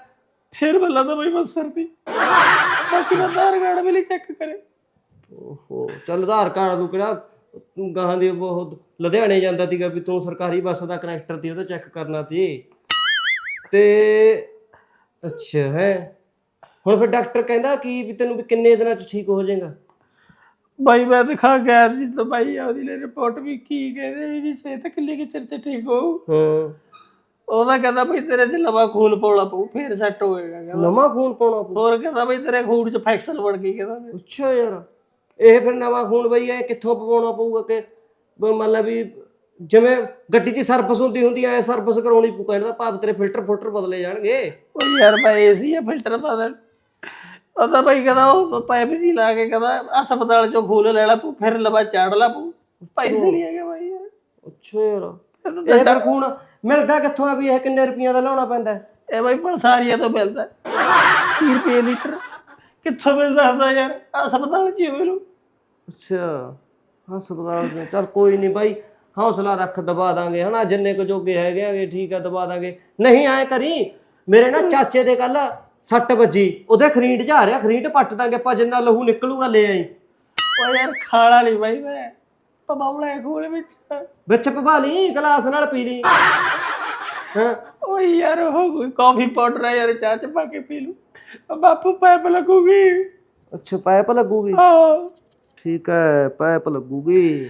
ਫਿਰ ਬੱਲਾ ਤਾਂ ਭਾਈ ਮਸਰ ਦੀ ਬਾਕੀ ਮੈਂ ਆਧਾਰ ਕਾਰਡ ਵੀ ਚੈੱਕ ਕਰੇ। ਓਹੋ ਚੱਲ ਆਧਾਰ ਕਾਰਡ ਨੂੰ ਕਿਹੜਾ ਤੂੰ ਗਾਹਾਂ ਦੀ ਬਹੁਤ ਲੁਧਿਆਣੇ ਜਾਂਦਾ ਸੀਗਾ ਵੀ ਤੂੰ ਸਰਕਾਰੀ ਬੱਸ ਦਾ ਕਨੈਕਟਰ ਤੀ ਉਹਦਾ ਚੈੱਕ ਕਰਨਾ ਤੀ ਤੇ ਅੱਛਾ ਹੈ। ਹੁਣ ਫਿਰ ਡਾਕਟਰ ਕਹਿੰਦਾ ਕੀ ਵੀ ਤੈਨੂੰ ਵੀ ਕਿੰਨੇ ਦਿਨਾਂ ਚ ਠੀਕ ਹੋ ਜਾਏਗਾ? ਬਾਈ ਮੈਂ ਦਿਖਾ ਗਿਆ ਜੀ ਤਾਂ ਬਾਈ ਉਹਦੀ ਲਈ ਰਿਪੋਰਟ ਵੀ ਕੀ ਕਹਿੰਦੇ ਵੀ ਸਿਹਤ ਕਿੰਨੀ ਕਿ ਚਿਰ ਚ ਠੀਕ ਹੋ। ਹਾਂ ਉਹਦਾ ਕਹਿੰਦਾ ਬਈ ਤੇਰੇ ਚ ਲਵਾ ਖੂਨ ਪਾਉਣਾ ਪਊ ਫੇਰ ਸੈੱਟ ਹੋਏਗਾ ਕਹਿੰਦਾ। ਨਵਾਂ ਖੂਨ ਪਾਉਣਾ ਪਊ? ਹੋਰ ਕਹਿੰਦਾ ਬਈ ਤੇਰੇ ਖੂਨ ਚ ਫੈਕਸਲ ਵੜ ਗਈ ਕਹਿੰਦਾ ਅੱਛਾ ਯਾਰ ਇਹ ਫਿਰ ਨਵਾਂ ਖੂਨ ਬਈ ਇਹ ਕਿੱਥੋਂ ਪਵਾਉਣਾ ਪਊਗਾ ਕਿ ਮੰਨ ਲਾ ਵੀ ਜਿਵੇਂ ਗੱਡੀ ਦੀ ਸਰਵਿਸ ਹੁੰਦੀ ਹੁੰਦੀ ਐ ਸਰਵਿਸ ਕਰਾਉਣੀ ਪਊ ਕਹਿੰਦਾ ਭਾਵ ਤੇਰੇ ਫਿਲਟਰ ਫੁਲਟਰ ਬਦਲੇ ਜਾਣਗੇ। ਉਹ ਯਾਰ ਮੈਂ ਏਸੀ ਆ ਫਿਲਟਰ ਪਾ ਦੇ ਉਹਦਾ ਬਈ ਕਹਿੰਦਾ ਉਹ ਪਾਈਪ ਜੀ ਲਾ ਕੇ ਕਹਿੰਦਾ ਹਸਪਤਾਲ ਚੋਂ ਖੂਨ ਲੈ ਲਾ ਪੂ ਫਿਰ ਲਵਾ ਚਾੜ ਲਾ ਪੂ ਪੈਸੇ ਨਹੀਂ ਹੈਗੇ ਬਾਈ ਯਾਰ। ਅੱਛਾ ਯਾਰ ਇਹ ਫਿਰ ਖੂਨ ਮਿਲਦਾ ਕਿੱਥੋਂ ਆ ਵੀ ਇਹ ਕਿੰਨੇ ਰੁਪਈਆਂ ਦਾ ਲਾਉਣਾ ਪੈਂਦਾ? ਹੈ? ਇਹ ਬਾਈ ਪਲਸਾਰੀਆ ਤੋਂ ਮਿਲਦਾ। 30 ਰੁਪਏ ਲੀਟਰ। ਕਿੱਥੋਂ ਮਿਲ ਸਕਦਾ ਯਾਰ? ਹਸਪਤਾਲ ਚ ਹੀ ਮਿਲੂ ਅੱਛਾ ਹਸਪਤਾਲ ਦੇ ਚੱਲ ਕੋਈ ਨਹੀਂ ਬਾਈ ਹੌਸਲਾ ਰੱਖ ਦਬਾ ਦਾਂਗੇ ਹਨਾ? ਜਿੰਨੇ ਕੁ ਜੋਗੇ ਹੈਗੇ ਆਗੇ ਠੀਕ ਆ ਦਬਾ ਦਾਂਗੇ। ਨਹੀਂ ਐ ਕਰੀ ਮੇਰੇ ਨਾ ਚਾਚੇ ਦੇ ਕੱਲ ਸੱਟ ਵੱਜੀ। ਉਹਦੇ ਖਰੀਂਟ ਜਾ ਰਿਹਾ ਖਰੀਂਟ ਪੱਟ ਦਾਂਗੇ ਆਪਾਂ ਜਿੰਨਾ ਲਹੂ ਨਿਕਲੂਗਾ ਲੈ ਆਈ। ਉਹ ਯਾਰ ਖਾਲਾ ਨਹੀਂ ਬਾਈ ਮੈਂ। ਪਬਾਉਣਾ ਖੂਨ ਵਿੱਚ। ਵਿੱਚ ਪਵਾ ਲਈ ਗਲਾਸ ਨਾਲ ਪੀ ਲਈ। ਹਾਂ? ਓ ਯਾਰ ਉਹ ਕੋਈ ਕਾਫੀ ਪਾਊਡਰ ਹੈ ਯਾਰ ਚਾਹ ਚ ਪਾ ਕੇ ਪੀ ਲੂ ਬਾਪੂ ਪਾਈਪ ਲੱਗੂਗੀ। ਅੱਛਾ ਪਾਈਪ ਲੱਗੂਗੀ? ਆਹ। ਠੀਕ ਹੈ ਪਾਈਪ ਲੱਗੂਗੀ।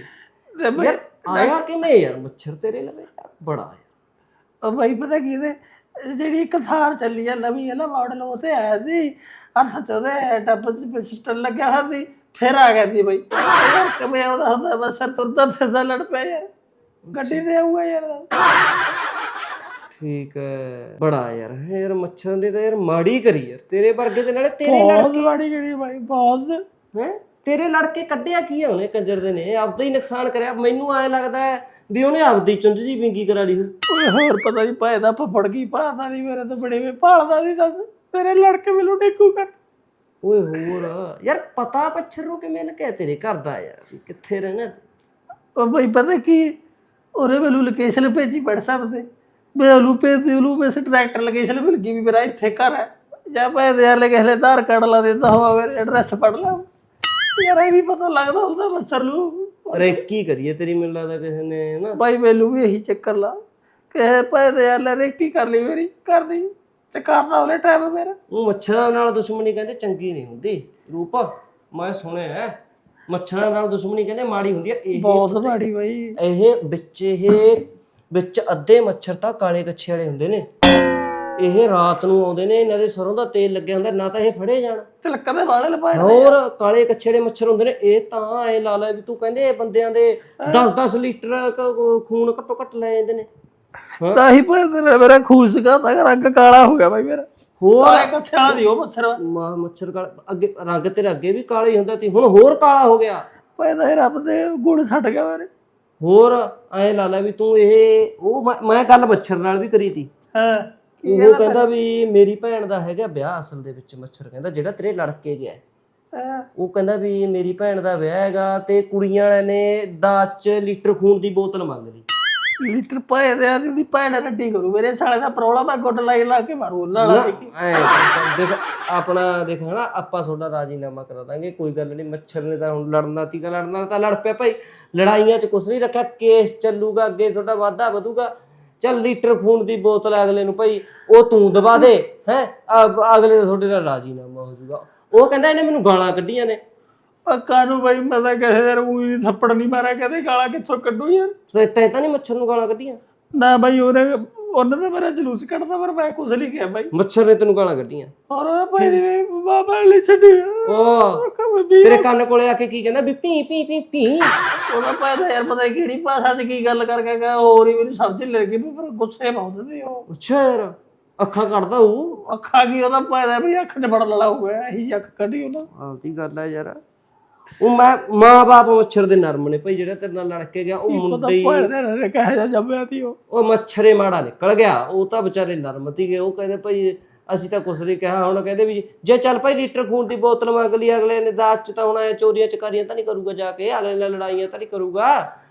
ਤੇ ਬਈ ਯਾਰ ਆਇਆ ਕਿਵੇਂ ਯਾਰ? ਮੱਛਰ ਤੇਰੇ ਲਵੇ? ਯਾਰ, ਬੜਾ ਯਾਰ। ਉਹ ਬਾਈ ਪਤਾ ਕੀ ਦੇ ਜਿਹੜੀ ਇੱਕ ਥਾਰ ਚੱਲੀ ਆ ਨਵੀਂ ਹੈ ਨਾ ਮਾਡਲ ਉਹ ਤੇ ਆਇਆ ਸੀ। ਹੱਥ ਚ ਉਹਦੇ ਡੱਬ ਚ ਪਿਸਟਲ ਲੱਗਿਆ ਹੋਇਆ ਸੀ। ਫਿਰ ਆ ਗਿਆ ਸੀ ਬਾਈ। ਕਿਵੇਂ ਉਹਦਾ ਹੁੰਦਾ ਬਸ ਤੁਰਦਾ ਫਿਰਦਾ ਲੜ ਪਿਆ ਯਾਰ। ਗੱਡੀ ਤੇ ਆਊਗਾ ਯਾਰ। ਠੀਕ ਹੈ ਬੜਾ ਯਾਰ ਯਾਰ ਮੱਛਰਾਂ ਦੀ ਤਾਂ ਯਾਰ ਮਾੜੀ ਕਰੀ ਯਾਰ। ਤੇਰੇ ਵਰਗੇ ਦੇ ਨਾਲੇ ਤੇਰੇ ਬਹੁਤ ਵਾੜੀ ਗੜੀ ਬਾਈ ਬਹੁਤ। ਹੈ? ਤੇਰੇ ਲੜਕੇ ਕੱਢਿਆ ਕੀ ਆ ਉਹਨੇ ਕੰਜਰ ਦੇ ਨੇ? ਆਪਦਾ ਹੀ ਨੁਕਸਾਨ ਕਰਿਆ। ਮੈਨੂੰ ਐ ਲੱਗਦਾ ਹੈ ਵੀ ਉਹਨੇ ਆਪਦੀ ਚੁੰਝ ਜੀ ਵਿੰਗੀ ਕਰਾ ਲਈ ਹੋਈ। ਓਏ ਹੋਰ ਪਤਾ ਨਹੀਂ ਭਾਏ ਦਾ ਫਫੜ ਕੀ ਭਾਲਦਾ ਮੇਰੇ ਤੋਂ ਬੜੇ ਵੇ ਭਾਲਦਾ ਨਹੀਂ ਦੱਸ। ਮੇਰੇ ਲੜਕੇ ਮੈਨੂੰ ਡੇਕੂ ਕਰ ਓਏ ਹੋਰ ਯਾਰ ਪਤਾ ਪੱਛਰ ਨੂੰ ਕਿਵੇਂ ਲੱਗਿਆ ਤੇਰੇ ਘਰ ਦਾ ਯਾਰ ਕਿੱਥੇ ਰਹਿਣਾ ਉਹ ਭਾਈ ਪਤਾ ਕੀ ਉਹਨੇ ਮੈਨੂੰ ਲੋਕੇਸ਼ਨ ਭੇਜੀ WhatsApp ਤੇ। ਮੈਂ ਉਹਨੂੰ ਭੇਜਦੀ ਉਹਨੂੰ ਵੈਸੇ ਟਰੈਕਟਰ ਲੋਕੇਸ਼ਨ ਮਿਲ ਗਈ ਵੀ ਮੇਰਾ ਇੱਥੇ ਘਰ ਹੈ। ਜਾਂ ਦੇ ਯਾਰ ਲੈ ਆਧਾਰ ਕਾਰਡ ਲਾ ਦਿੰਦਾ ਹੋਵਾ ਮੇਰੇ ਐਡਰੈਸ ਪੜ ਲਾ। ਯਾਰ ਇਹ ਵੀ ਪਤਾ ਲੱਗਦਾ ਹੁੰਦਾ ਬਸਰ ਨੂੰ। ਅਰੇ ਕੀ ਕਰੀਏ ਤੇਰੀ ਮੈਨੂੰ ਲੱਗਦਾ ਕਿਸੇ ਨੇ ਨਾ ਭਾਈ ਮੈਨੂੰ ਵੀ ਇਹੀ ਚੱਕਰ ਲਾ। ਕਿ ਭਾਈ ਦੇ ਯਾਰ ਲੈ ਰੇਕੀ ਕਰ ਲਈ ਮੇਰੀ ਕਰਦੀ ਚਕਾਰਦਾ ਉਹਨੇ ਟਾਈਮ ਮੇਰਾ ਉਹ ਮੱਛਰਾਂ ਨਾਲ ਦੁਸ਼ਮਣੀ ਕਹਿੰਦੇ ਚੰਗੀ ਨਹੀਂ ਹੁੰਦੀ। ਰੂਪ ਮੈਂ ਸੁਣਿਆ ਹੈ, ਮੱਛਰਾਂ ਨਾਲ ਦੁਸ਼ਮਣੀ ਕਹਿੰਦੇ ਮਾੜੀ ਹੁੰਦੀ ਹੈ। ਇਹ ਬਹੁਤ ਮਾੜੀ ਬਾਈ। ਇਹ ਵਿੱਚ ਇਹ ਵਿੱਚ ਅੱਧੇ ਮੱਛਰ ਤਾਂ ਕਾਲੇ ਕੱਛੇ ਵਾਲੇ ਹੁੰਦੇ ਨੇ। ਇਹ ਰਾਤ ਨੂੰ ਆਉਂਦੇ ਨੇ ਇਹਨਾਂ ਦੇ ਸਰੋਂ ਦਾ ਤੇਲ ਲੱਗਿਆ ਹੁੰਦਾ ਨਾ ਤਾਂ ਇਹ ਫੜੇ ਜਾਣ। ਤਿਲਕ ਦੇ ਵਾਲੇ ਲਪਾੜ ਹੋਰ ਕਾਲੇ ਕੱਛੇ ਵਾਲੇ ਮੱਛਰ ਹੁੰਦੇ ਨੇ ਇਹ ਤਾਂ ਐ ਲਾ ਲੈ ਵੀ ਤੂੰ ਕਹਿੰਦੇ ਇਹ ਬੰਦਿਆਂ ਦੇ 10-10 ਲੀਟਰ ਕ- ਖੂਨ ਘੱਟੋ ਘੱਟ ਲੈ ਜਾਂਦੇ ਨੇ। ਤਾਂ ਹੀ ਤੇਰਾ ਮੇਰਾ ਖੂਨ ਸਿਕਾ ਤਾਂ ਰੰਗ ਕਾਲਾ ਹੋ ਗਿਆ ਬਾਈ ਮੇਰਾ। ਹੋਰ? ਕਾਲੇ ਕੱਛਾ ਦੀ ਉਹ ਮੱਛਰ। ਮਾ ਮੱਛਰ ਕਾਲ ਅੱਗੇ ਰੰਗ ਤੇਰਾ ਅੱਗੇ ਵੀ ਕਾਲਾ ਹੀ ਹੁੰਦਾ ਸੀ ਹੁਣ ਹੋਰ ਕਾਲਾ ਹੋ ਗਿਆ। ਭਾਈ ਦਾ ਰੱਬ ਦੇ ਗੁਣ ਛੱਡ ਗਿਆ ਮੇਰੇ। ਹੋਰ ਐ ਲਾ ਲੈ ਵੀ ਤੂੰ ਇਹ ਉਹ ਮੈਂ- ਮੈਂ ਗੱਲ ਮੱਛਰ ਨਾਲ ਵੀ ਕਰੀ ਤੀ। ਹਾਂ। ਉਹ ਕਹਿੰਦਾ ਵੀ ਮੇਰੀ ਭੈਣ ਦਾ ਹੈਗਾ ਵਿਆਹ ਅਸਲ ਦੇ ਵਿੱਚ ਮੱਛਰ ਕਹਿੰਦਾ ਜਿਹੜਾ ਤੇਰੇ ਲੜਕੇ ਗਿਆ। ਹਾਂ। ਉਹ ਕਹਿੰਦਾ ਵੀ ਮੇਰੀ ਭੈਣ ਦਾ ਵਿਆਹ ਹੈਗਾ ਤੇ ਕੁੜੀਆਂ ਵਾਲਿਆਂ ਨੇ ਦਾਜ ਚ ਲੀਟਰ ਖੂਨ ਦੀ ਬੋਤਲ ਮੰਗ ਲਈ। ਲੀਟਰ ਪਾਏ ਦੇ ਆ ਦੀ ਭੈਣ ਰੱਡੀ ਕਰੂ। ਮੇਰੇ ਸਾਲੇ ਦਾ ਪ੍ਰੋਬਲਮ ਹੈ ਗੁੱਟ ਲਾਈ ਲਾ ਕੇ ਮਾਰੂ ਉਹਨਾਂ ਵਾਲਾ ਦੇਖੀ ਐ ਦੇਖ, ਆਪਣਾ ਦੇਖ ਹਨਾ ਆਪਾਂ ਤੁਹਾਡਾ ਰਾਜੀਨਾਮਾ ਕਰਾ ਦਾਂਗੇ, ਕੋਈ ਗੱਲ ਨਹੀਂ, ਮੱਛਰ ਨੇ ਤਾਂ ਹੁਣ ਲੜਨਾ ਤੀਗਾ ਲੜਨਾ ਤਾਂ ਲੜ ਪਿਆ ਭਾਈ। ਲੜਾਈਆਂ 'ਚ ਕੁਛ ਨਹੀਂ ਰੱਖਿਆ, ਕੇਸ ਚੱਲੂਗਾ, ਅੱਗੇ ਤੁਹਾਡਾ ਵਾਧਾ ਵਧੂਗਾ। ਚੱਲ ਲੀਟਰ ਖੂਨ ਦੀ ਬੋਤਲ ਅਗਲੇ ਨੂੰ ਭਾਈ, ਉਹ ਤੂੰ ਦਬਾ ਦੇ, ਹੈ? ਅਗਲੇ ਦਾ ਤੁਹਾਡੇ ਨਾਲ ਰਾਜੀਨਾਮਾ ਹੋ ਜਾਊਗਾ। ਉਹ ਕਹਿੰਦਾ ਇਹਨੇ ਮੈਨੂੰ ਗਾਲਾਂ ਕੱਢੀਆਂ ਨੇ। ਪੱਕਾ ਨੂੰ ਬਾਈ ਮੈਂ ਤਾਂ ਕਹੇ ਯਾਰ ਉਹੀ ਥੱਪੜ ਨਹੀਂ ਮਾਰਿਆ ਕਹਦੇ ਗਾਲਾਂ ਕਿੱਥੋਂ ਕੱਢੂ ਯਾਰ? ਸੋ ਇੱਥੇ ਤਾਂ ਨਹੀਂ ਮੱਛਰ ਨੂੰ ਗਾਲਾਂ ਕੱਢੀਆਂ? ਨਾ ਬਾਈ ਉਹਨੇ ਉਹਨੇ ਤਾਂ ਮੇਰਾ ਜਲੂਸ ਕੱਢਦਾ ਪਰ ਮੈਂ ਕੁਛ ਨਹੀਂ ਕਿਹਾ ਬਾਈ। ਮੱਛਰ ਨੇ ਤੈਨੂੰ ਗਾਲਾਂ ਕੱਢੀਆਂ? ਔਰ ਉਹ ਭਾਈ ਦੀ ਬਾਬਾ ਲੈ ਛੱਡੀ। ਵੀ ਤੇਰੇ ਕੰਨ ਕੋਲੇ ਆ ਕੇ ਕੀ ਕਹਿੰਦਾ ਵੀ ਪੀ ਪੀ ਪੀ ਪੀ। ਉਹਦਾ ਭਾਈ ਦਾ ਯਾਰ ਪਤਾ ਨੀ ਕਿਹੜੀ ਭਾਸ਼ਾ 'ਚ ਕੀ ਗੱਲ ਕਰਕੇ ਕਹਾ ਹੋਰ ਹੀ ਮੈਨੂੰ ਸਮਝ ਨਹੀਂ ਲੱਗੀ ਵੀ ਪਰ ਗੁੱਸੇ ਬਹੁਤ ਸੀ ਉਹ। ਅੱਛਾ ਯਾਰ ਅੱਖਾਂ ਕੱਢਦਾ ਉਹ? ਅੱਖਾਂ ਕੀ ਉਹਦਾ ਭਾਈ ਦਾ ਵੀ ਅੱਖ 'ਚ ਬੜਾ ਲੜਾ ਹੋ ਗਿਆ ਇਹੀ ਅੱਖ ਕੱਢੀ ਉਹਦਾ ਆਪਦੀ ਗੱਲ ਹੈ ਯਾਰ। ਉਹ ਮੈਂ ਮਾਂ-ਬਾਪ ਮੱਛਰ ਦੇ ਨਰਮ ਨੇ ਭਾਈ ਜਿਹੜਾ ਤੇਰੇ ਨਾਲ ਲੜ ਕੇ ਗਿਆ ਉਹ ਮੁੰਡੇ ਹੀ ਭਾਈ ਦਾ ਨੇ ਕਹੇ ਜਾ ਜੰਮਿਆ ਸੀ ਉਹ। ਉਹ ਮੱਛਰੇ ਮਾੜਾ ਨਿਕਲ ਗਿਆ ਉਹ ਤਾਂ ਵਿਚਾਰੇ ਨਰਮ ਸੀਗੇ ਉਹ ਕਹਿੰਦੇ ਭਾਈ ਅਸੀਂ ਤਾਂ ਕੁਛ ਨਹੀਂ ਕਿਹਾ। ਹੁਣ ਕਹਿੰਦੇ ਵੀ ਜੇ ਚੱਲ ਭਾਈ ਲੀਟਰ ਖੂਨ ਦੀ ਬੋਤਲ ਮੰਗ ਲਈ ਅਗਲੇ ਨੇ ਦਾਜ ਚ ਤਾਂ ਹੁਣ ਐ ਚੋਰੀਆਂ ਚਕਾਰੀਆਂ ਤਾਂ ਨਹੀਂ ਕਰੂਗਾ ਜਾ ਕੇ ਅਗਲੇ ਨਾਲ ਲੜਾਈਆਂ ਤਾਂ ਨਹੀਂ ਕਰੂਗਾ।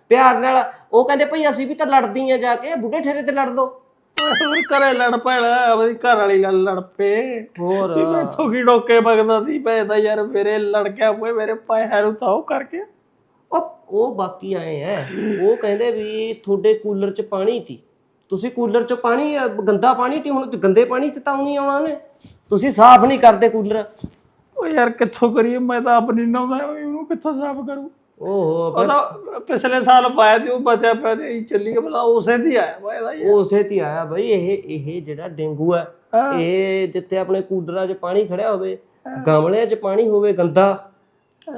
ਪਿਆਰ ਨਾਲ ਉਹ ਕਹਿੰਦੇ ਭਾਈ ਅਸੀਂ ਵੀ ਤਾਂ ਲੜਦੀਆਂ ਜਾ ਕੇ ਬੁੱਢੇ ਠੇਰੇ ਤੇ ਲੜ ਦੋ। ਹੋਰ ਘਰੇ ਲੜ ਪੈਣਾ ਆਪਣੀ ਘਰ ਵਾਲੀ ਨਾਲ ਲੜ ਪਏ। ਹੋਰ। ਵੀ ਮੈਥੋਂ ਕੀ ਡੋਕੇ ਬਗਦਾ ਸੀ ਭੈਦਾ ਯਾਰ ਮੇਰੇ ਲੜਕਿਆ ਹੋਏ ਮੇਰੇ ਪੈਰਾਂ ਨੂੰ ਤਾਂ ਉਹ ਕਰਕੇ ਉਹ ਉਹ ਬਾਕੀ ਆਏ ਐ। ਉਹ ਕਹਿੰਦੇ ਵੀ ਤੁਹਾਡੇ ਕੂਲਰ 'ਚ ਪਾਣੀ ਤੀ ਤੁਸੀਂ ਕੂਲਰ 'ਚ ਪਾਣੀ ਅ, ਗੰਦਾ ਪਾਣੀ ਤੀ ਹੁਣ ਗੰਦੇ ਪਾਣੀ 'ਚ ਤਾਂ ਨਹੀਂ ਆਉਣਾ ਨੇ। ਤੁਸੀਂ ਸਾਫ਼ ਨਹੀਂ ਕਰਦੇ ਕੂਲਰ। ਓ ਯਾਰ ਕਿੱਥੋਂ ਕਰੀਏ ਮੈਂ ਤਾਂ ਆਪ ਨਹੀਂ ਨਾਉਂਦਾ ਇਹਨੂੰ ਕਿੱਥੋਂ ਸਾਫ਼ ਕਰੂ? ਓਹੋ ਉਹ ਤਾਂ ਪਿਛਲੇ ਸਾਲ ਪਾਇਆ ਤੇ ਉਹ ਬਚਿਆ ਪਿਆ ਤੇ ਅਸੀਂ ਚੱਲੀ ਗਏ ਬਲਾ ਉਸੇ ਦੀ ਆਇਆ ਮੈਂ ਇਹਦਾ ਹੀ ਉਸੇ ਤੇ ਆਇਆ ਬਈ ਇਹ ਇਹ ਜਿਹੜਾ ਡੇਂਗੂ ਹੈ ਹਾਂ। ਇਹ ਜਿੱਥੇ ਆਪਣੇ ਕੂਲਰਾਂ 'ਚ ਪਾਣੀ ਖੜਿਆ ਹੋਵੇ ਗਮਲਿਆਂ 'ਚ ਪਾਣੀ ਹੋਵੇ ਗੰਦਾ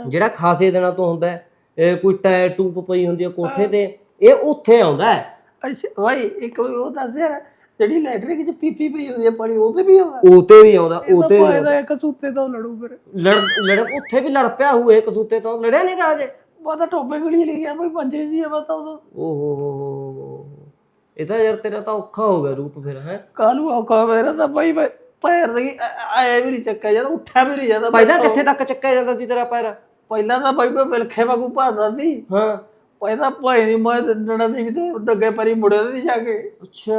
ਜਿਹੜਾ ਖਾਸੇ ਦਿਨਾਂ ਤੋਂ ਹੁੰਦਾ ਹੈ ਇਹ ਕੋਈ ਟਾਇਰ ਟੂਪ ਪਈ ਹੁੰਦੀ ਹੈ ਕੋਠੇ ਤੇ ਇਹ ਉੱਥੇ ਆਉਂਦਾ ਹੈ। ਅੱਛਾ ਭਾਈ ਇੱਕ ਵਾਰੀ ਉਹ ਦੱਸ ਯਾਰ ਜਿਹੜੀ ਲੈਟਰਿਕ ਚ ਪੀਪੀ ਪਈ ਹੁੰਦੀ ਹੈ ਪਾਣੀ ਉਹ ਤੇ ਵੀ ਆਉਂਦਾ? ਉਤੇ ਵੀ ਆਉਂਦਾ ਉਤੇ ਵੀ ਆਉਂਦਾ। ਇੱਕ ਸੂਤੇ ਤੋਂ ਲੜੂ ਫਿਰ। ਲੜ ਲੜ ਉੱਥੇ ਵੀ ਲੜ ਪਿਆ ਹੋਏ ਕਸੂਤੇ ਤੋਂ ਲੜਿਆ ਨਹੀਂ ਗਾ ਅਜੇ ਮੈਂ ਤਾਂ ਟੋਪੇ ਗੜੀ ਲੈ ਗਿਆ ਭਾਈ ਪੰਜੇ ਜੀ ਆ ਬਤਾ ਉਹ ਓਹੋ ਹੋ ਹੋ ਹੋ। ਇਹ ਤਾਂ ਯਾਰ ਤੇਰਾ ਤਾਂ ਔਖਾ ਹੋ ਗਿਆ ਰੂਪ ਫਿਰ ਹੈ? ਕਾਲੂ ਔਖਾ ਮੇਰਾ ਤਾਂ ਭਾਈ ਭਾਈ ਪੈਰ ਦੇ ਆਇਆ ਵੀ ਨਹੀਂ ਚੱਕਿਆ ਜਾਂਦਾ ਉੱਠਿਆ ਵੀ ਨਹੀਂ ਜਾਂਦਾ। ਪਹਿਲਾਂ ਕਿੱਥੇ ਤੱਕ ਚੱਕਿਆ ਜਾਂਦਾ ਸੀ ਤੇਰਾ ਪੈਰ? ਪਹਿਲਾਂ ਤਾਂ ਭਾਈ ਕੋਈ ਮਿਲਖੇ ਵਾਂਗੂ ਭਾਦਾ ਸੀ। ਹਾਂ। ਪਹਿਲਾਂ ਭਾਈ ਦੀ ਮੈਂ ਨੜਾ ਦੀ ਵੀ ਤੇ ਡੱਗੇ ਪਰੀ ਮੁੜੇ ਦੀ ਜਾ ਕੇ। ਅੱਛਾ।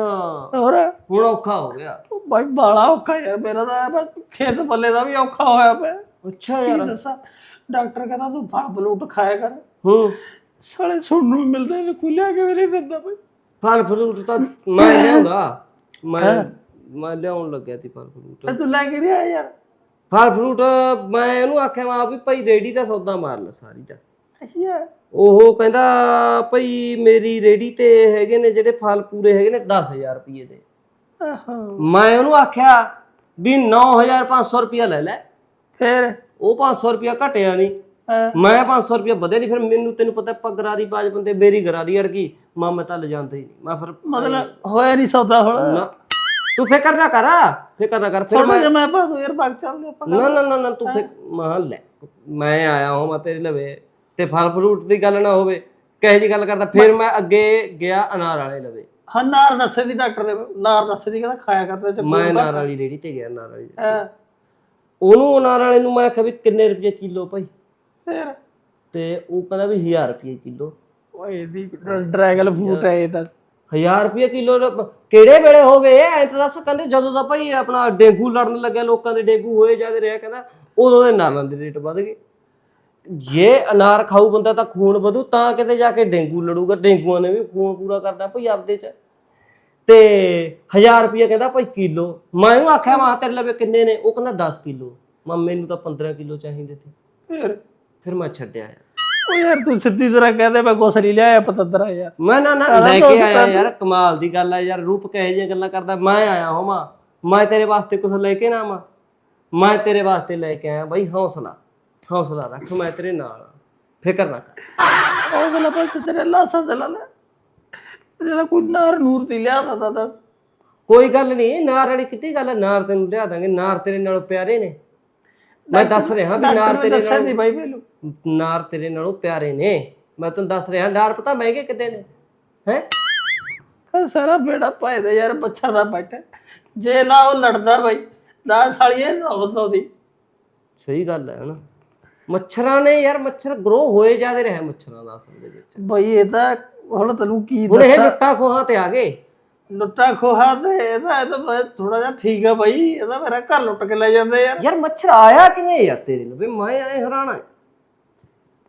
ਹੋਰ? ਹੁਣ ਔਖਾ ਹੋ ਗਿਆ। ਭਾਈ ਬਾਲਾ ਔਖਾ ਯਾਰ ਮੇਰਾ ਤਾਂ ਐਂ ਬਸ ਖੇਤ ਪੱਲੇ ਦਾ ਵੀ ਔਖਾ ਹੋਇਆ ਪਿਆ। ਅੱਛਾ ਕੀ ਯਾਰ ਦੱਸਾਂ? ਡਾਕਟਰ ਕਹਿੰਦਾ ਤੂੰ ਫਲ ਫਲੂਟ ਖਾਇਆ ਕਰ। ਹੂੰ। ਸਾਲੇ ਸੁਣਨ ਨੂੰ ਮਿਲਦੇ ਨੇ ਕੋਈ ਲਿਆ ਕੇ ਵੀ ਨਹੀਂ ਦਿੰਦਾ ਭਾਈ ਫਲ ਫਰੂਟ ਤਾਂ ਮੈਂ ਲਿਆਉਂਦਾ। ਮੈਂ ਮੈਂ ਲਿਆਉਣ ਲੱਗਿਆ ਸੀ ਫਲ ਫਰੂਟ। ਤੇ ਤੂੰ ਲੈ ਕੇ ਨਹੀਂ ਆਇਆ ਯਾਰ? ਫਲ ਫਰੂਟ ਮੈਂ ਇਹਨੂੰ ਆਖਿਆ ਵਾ ਵੀ ਭਾਈ ਰੇੜੀ ਦਾ ਸੌਦਾ ਮਾਰ ਲੈ ਸਾਰੀ ਦਾ। ਅੱਛਾ। ਉਹ ਕਹਿੰਦਾ ਭਾਈ ਮੇਰੀ ਰੇੜੀ ਤੇ ਹੈਗੇ ਨੇ ਜਿਹੜੇ ਫਲ ਪੂਰੇ ਹੈਗੇ ਨੇ 10000 ਰੁਪਏ ਦੇ। ਆਹੋ। ਮੈਂ ਉਹਨੂੰ ਆਖਿਆ ਵੀ 9500 ਰੁਪਇਆ ਲੈ ਲੈ। ਫੇਰ? ਉਹ 500 ਰੁਪਇਆ ਘਟਿਆ ਨਹੀਂ। ਮੈਂ 500 ਰੁਪਇਆ ਵਧਿਆ ਨਹੀਂ ਫਿਰ ਮੈਨੂੰ ਤੈਨੂੰ ਪਤਾ ਪਗਰਾਰੀ ਬਾਜ ਬੰਦੇ ਮੇਰੀ ਗਰਾਰੀ ਅੜ ਗਈ ਮਾਂ ਮੈਂ ਤਾਂ ਲਿਜਾਂਦਾ ਹੀ ਨਹੀਂ। ਮੈਂ ਫਿਰ ਮਤਲਬ ਹੋਇਆ ਨਹੀਂ ਸੌਦਾ ਹੁਣ। ਨਾ ਤੂੰ ਫਿਕਰ ਨਾ ਕਰ ਫਿਕਰ ਨਾ ਕਰ ਫਿਰ ਮੈਂ ਮੈਂ ਪਾਸ ਯਾਰ ਬਾਗ ਚੱਲਦੇ ਆਪਾਂ ਨਾ ਨਾ ਨਾ ਨਾ ਤੂੰ ਫਿਕ ਮਾਂ ਲੈ ਮੈਂ ਆਇਆ ਹਾਂ ਮੈਂ ਤੇਰੇ ਲਵੇ ਤੇ ਫਲ ਫਰੂਟ ਦੀ ਗੱਲ ਨਾ ਹੋਵੇ ਕਹੇ ਜੀ ਗੱਲ ਕਰਦਾ ਫਿਰ ਮੈਂ ਅੱਗੇ ਗਿਆ ਅਨਾਰ ਵਾਲੇ ਲਵੇ। ਹਾਂ ਨਾਰ ਦੱਸੇ ਦੀ ਡਾਕਟਰ ਨੇ ਨਾਰ ਦੱਸੇ ਦੀ ਕਹਿੰਦਾ ਖਾਇਆ ਕਰਦਾ ਮੈਂ ਅਨਾਰ ਵਾਲੀ ਰੇੜੀ ਤੇ ਗਿਆ ਅਨਾਰ ਵਾਲੀ ਹਾਂ, ਉਹਨੂੰ ਅਨਾਰ ਵਾਲੇ ਨੂੰ ਮੈਂ ਆਖਿਆ ਵੀ ਕਿੰਨੇ ਰੁਪਏ ਕਿਲੋ ਭਾਈ? ਫੇਰ? ਤੇ ਉਹ ਕਹਿੰਦਾ ਵੀ 1000 ਰੁਪਏ ਕਿਲੋ। ਓਏ ਦੀ ਡਰੈਗਨ ਫਰੂਟ ਹੈ ਇਹ ਤਾਂ 1000 ਰੁਪਏ ਕਿਲੋ ਕਿਹੜੇ ਵੇਲੇ ਹੋ ਗਏ? ਐ ਤਾਂ ਦੱਸ ਕਹਿੰਦੇ ਜਦੋਂ ਦਾ ਭਾਈ ਆਪਣਾ ਡੇਂਗੂ ਲੜਨ ਲੱਗਿਆ ਲੋਕਾਂ ਦੇ ਡੇਂਗੂ ਹੋਏ ਜਾਂਦੇ ਰਿਹਾ ਕਹਿੰਦਾ ਉਦੋਂ ਦੇ ਨਾਲਾਂ ਦੇ ਰੇਟ ਵਧ ਗਏ। ਜੇ ਅਨਾਰ ਖਾਊ ਬੰਦਾ ਤਾਂ ਖੂਨ ਵਧੂ ਤਾਂ ਕਿਤੇ ਜਾ ਕੇ ਡੇਂਗੂ ਲੜੂਗਾ ਡੇਂਗੂਆਂ ਨੇ ਵੀ ਖੂਨ ਪੂਰਾ ਕਰਨਾ ਭਾਈ ਆਪਦੇ ਚ। ਤੇ 1000 ਰੁਪਏ ਕਹਿੰਦਾ ਭਾਈ ਕਿਲੋ। ਮੈਂ ਇਹਨੂੰ ਆਖਿਆ ਮਾ ਤੇਰੇ ਲਵੇ ਕਿੰਨੇ ਨੇ? ਉਹ ਕਹਿੰਦਾ 10 ਕਿਲੋ। ਮੈਂ ਮੈਨੂੰ ਤਾਂ 15 ਕਿਲੋ ਚਾਹੀਦੇ ਸੀ ਫੇਰ? ਫਿਰ ਮੈਂ ਛੱਡਿਆ ਆ ਓ ਯਾਰ ਤੂੰ ਸਿੱਧੀ ਤਰ੍ਹਾਂ ਕਹਦੇ ਮੈਂ ਨਹੀਂ ਲਿਆਇਆ ਪਤੰਦਰਾ ਯਾਰ। ਮੈਂ ਨਾ ਨਾ ਲੈ ਕੇ ਆਇਆ ਯਾਰ ਕਮਾਲ ਦੀ ਗੱਲ ਆ ਯਾਰ ਰੂਪ ਕਹੇ ਜਿਹੀਆਂ ਗੱਲਾਂ ਕਰਦਾ। ਮੈਂ ਆਇਆ ਹੋਵਾਂ। ਮੈਂ ਤੇਰੇ ਵਾਸਤੇ ਕੁਝ ਲੈ ਕੇ ਨਾ ਆਵਾਂ। ਮੈਂ ਤੇਰੇ ਵਾਸਤੇ ਲੈ ਕੇ ਆਇਆ ਬਾਈ ਹੌਸਲਾ। ਹੌਸਲਾ ਰੱਖ ਮੈਂ ਤੇਰੇ ਨਾਲ ਆ। ਫਿਕਰ ਨਾ ਕਰ। ਉਹ ਗੱਲਾਂ ਪਰ ਤੇਰੇ ਲਾਸਾ ਚਲਾ ਲੈ। ਜਿਹੜਾ ਕੋਈ ਨਾਰ ਨੂਰ ਦੀ ਲਿਆ ਤਾਂ ਦੱਸ। ਕੋਈ ਗੱਲ ਨਹੀਂ ਨਾਰ ਵਾਲੀ ਕਿੱਡੀ ਗੱਲ ਹੈ ਨਾਰ ਤੈਨੂੰ ਲਿਆ ਦਾਂਗੇ ਨਾਰ ਤੇਰੇ ਨਾਲ ਪਿਆਰੇ ਨੇ। ਮੈਂ ਦੱਸ ਰਿਹਾ ਵੀ ਨਾਰ ਨੇ ਤੇਰੇ ਦੱਸਿਆ ਸੀ ਬਾਈ ਮੈਨੂੰ। ਨਾਰ ਤੇਰੇ ਨਾਲੋਂ ਪਿਆਰੇ ਨੇ। ਮੈਂ ਤੈਨੂੰ ਦੱਸ ਰਿਹਾ ਨਾਰ ਪਤਾ ਮਹਿੰਗੇ ਕਿੱਦੇ ਨੇ ਹੈ? ਸਾਰਾ ਬੇੜਾ ਪਾਇਦਾ ਯਾਰ ਬੱਚਾ ਦਾ ਬੈਠਾ ਜੇ ਲਾ ਉਹ ਲੜਦਾ ਬਾਈ ਨਾ ਸਾਲੀਏ ਨੌਬਤ ਉਹਦੀ ਸਹੀ ਗੱਲ ਹੈ ਹਨਾ ਮੱਛਰਾਂ ਨੇ ਯਾਰ ਮੱਛਰ ਗਰੋ ਹੋਏ ਜਾਂਦੇ ਰਹੇ ਮੱਛਰਾਂ ਦਾ ਅਸਲ ਦੇ ਵਿੱਚ। ਬਈ ਇਹ ਤਾਂ ਹੁਣ ਤੈਨੂੰ ਕੀ ਹੁਣ ਇਹ ਦੱਸਾਂ? ਲੁੱਟਾ ਖੋਹਾਂ ਤੇ ਆ ਗਏ। ਲੁੱਟਾ ਖੋਹਾ ਤੇ ਇਹਦਾ ਇਹ ਤਾਂ ਬਸ ਥੋੜਾ ਜਿਹਾ ਠੀਕ ਆ ਬਾਈ ਇਹਦਾ ਮੇਰਾ ਘਰ ਲੁੱਟ ਕੇ ਲੈ ਜਾਂਦੇ ਯਾਰ। ਯਾਰ ਮੱਛਰ ਆਇਆ ਕਿਵੇਂ ਯਾਰ ਤੇਰੇ ਨੂੰ? ਵੀ ਮੈਂ ਐ ਹੈਰਾਨ ਆ।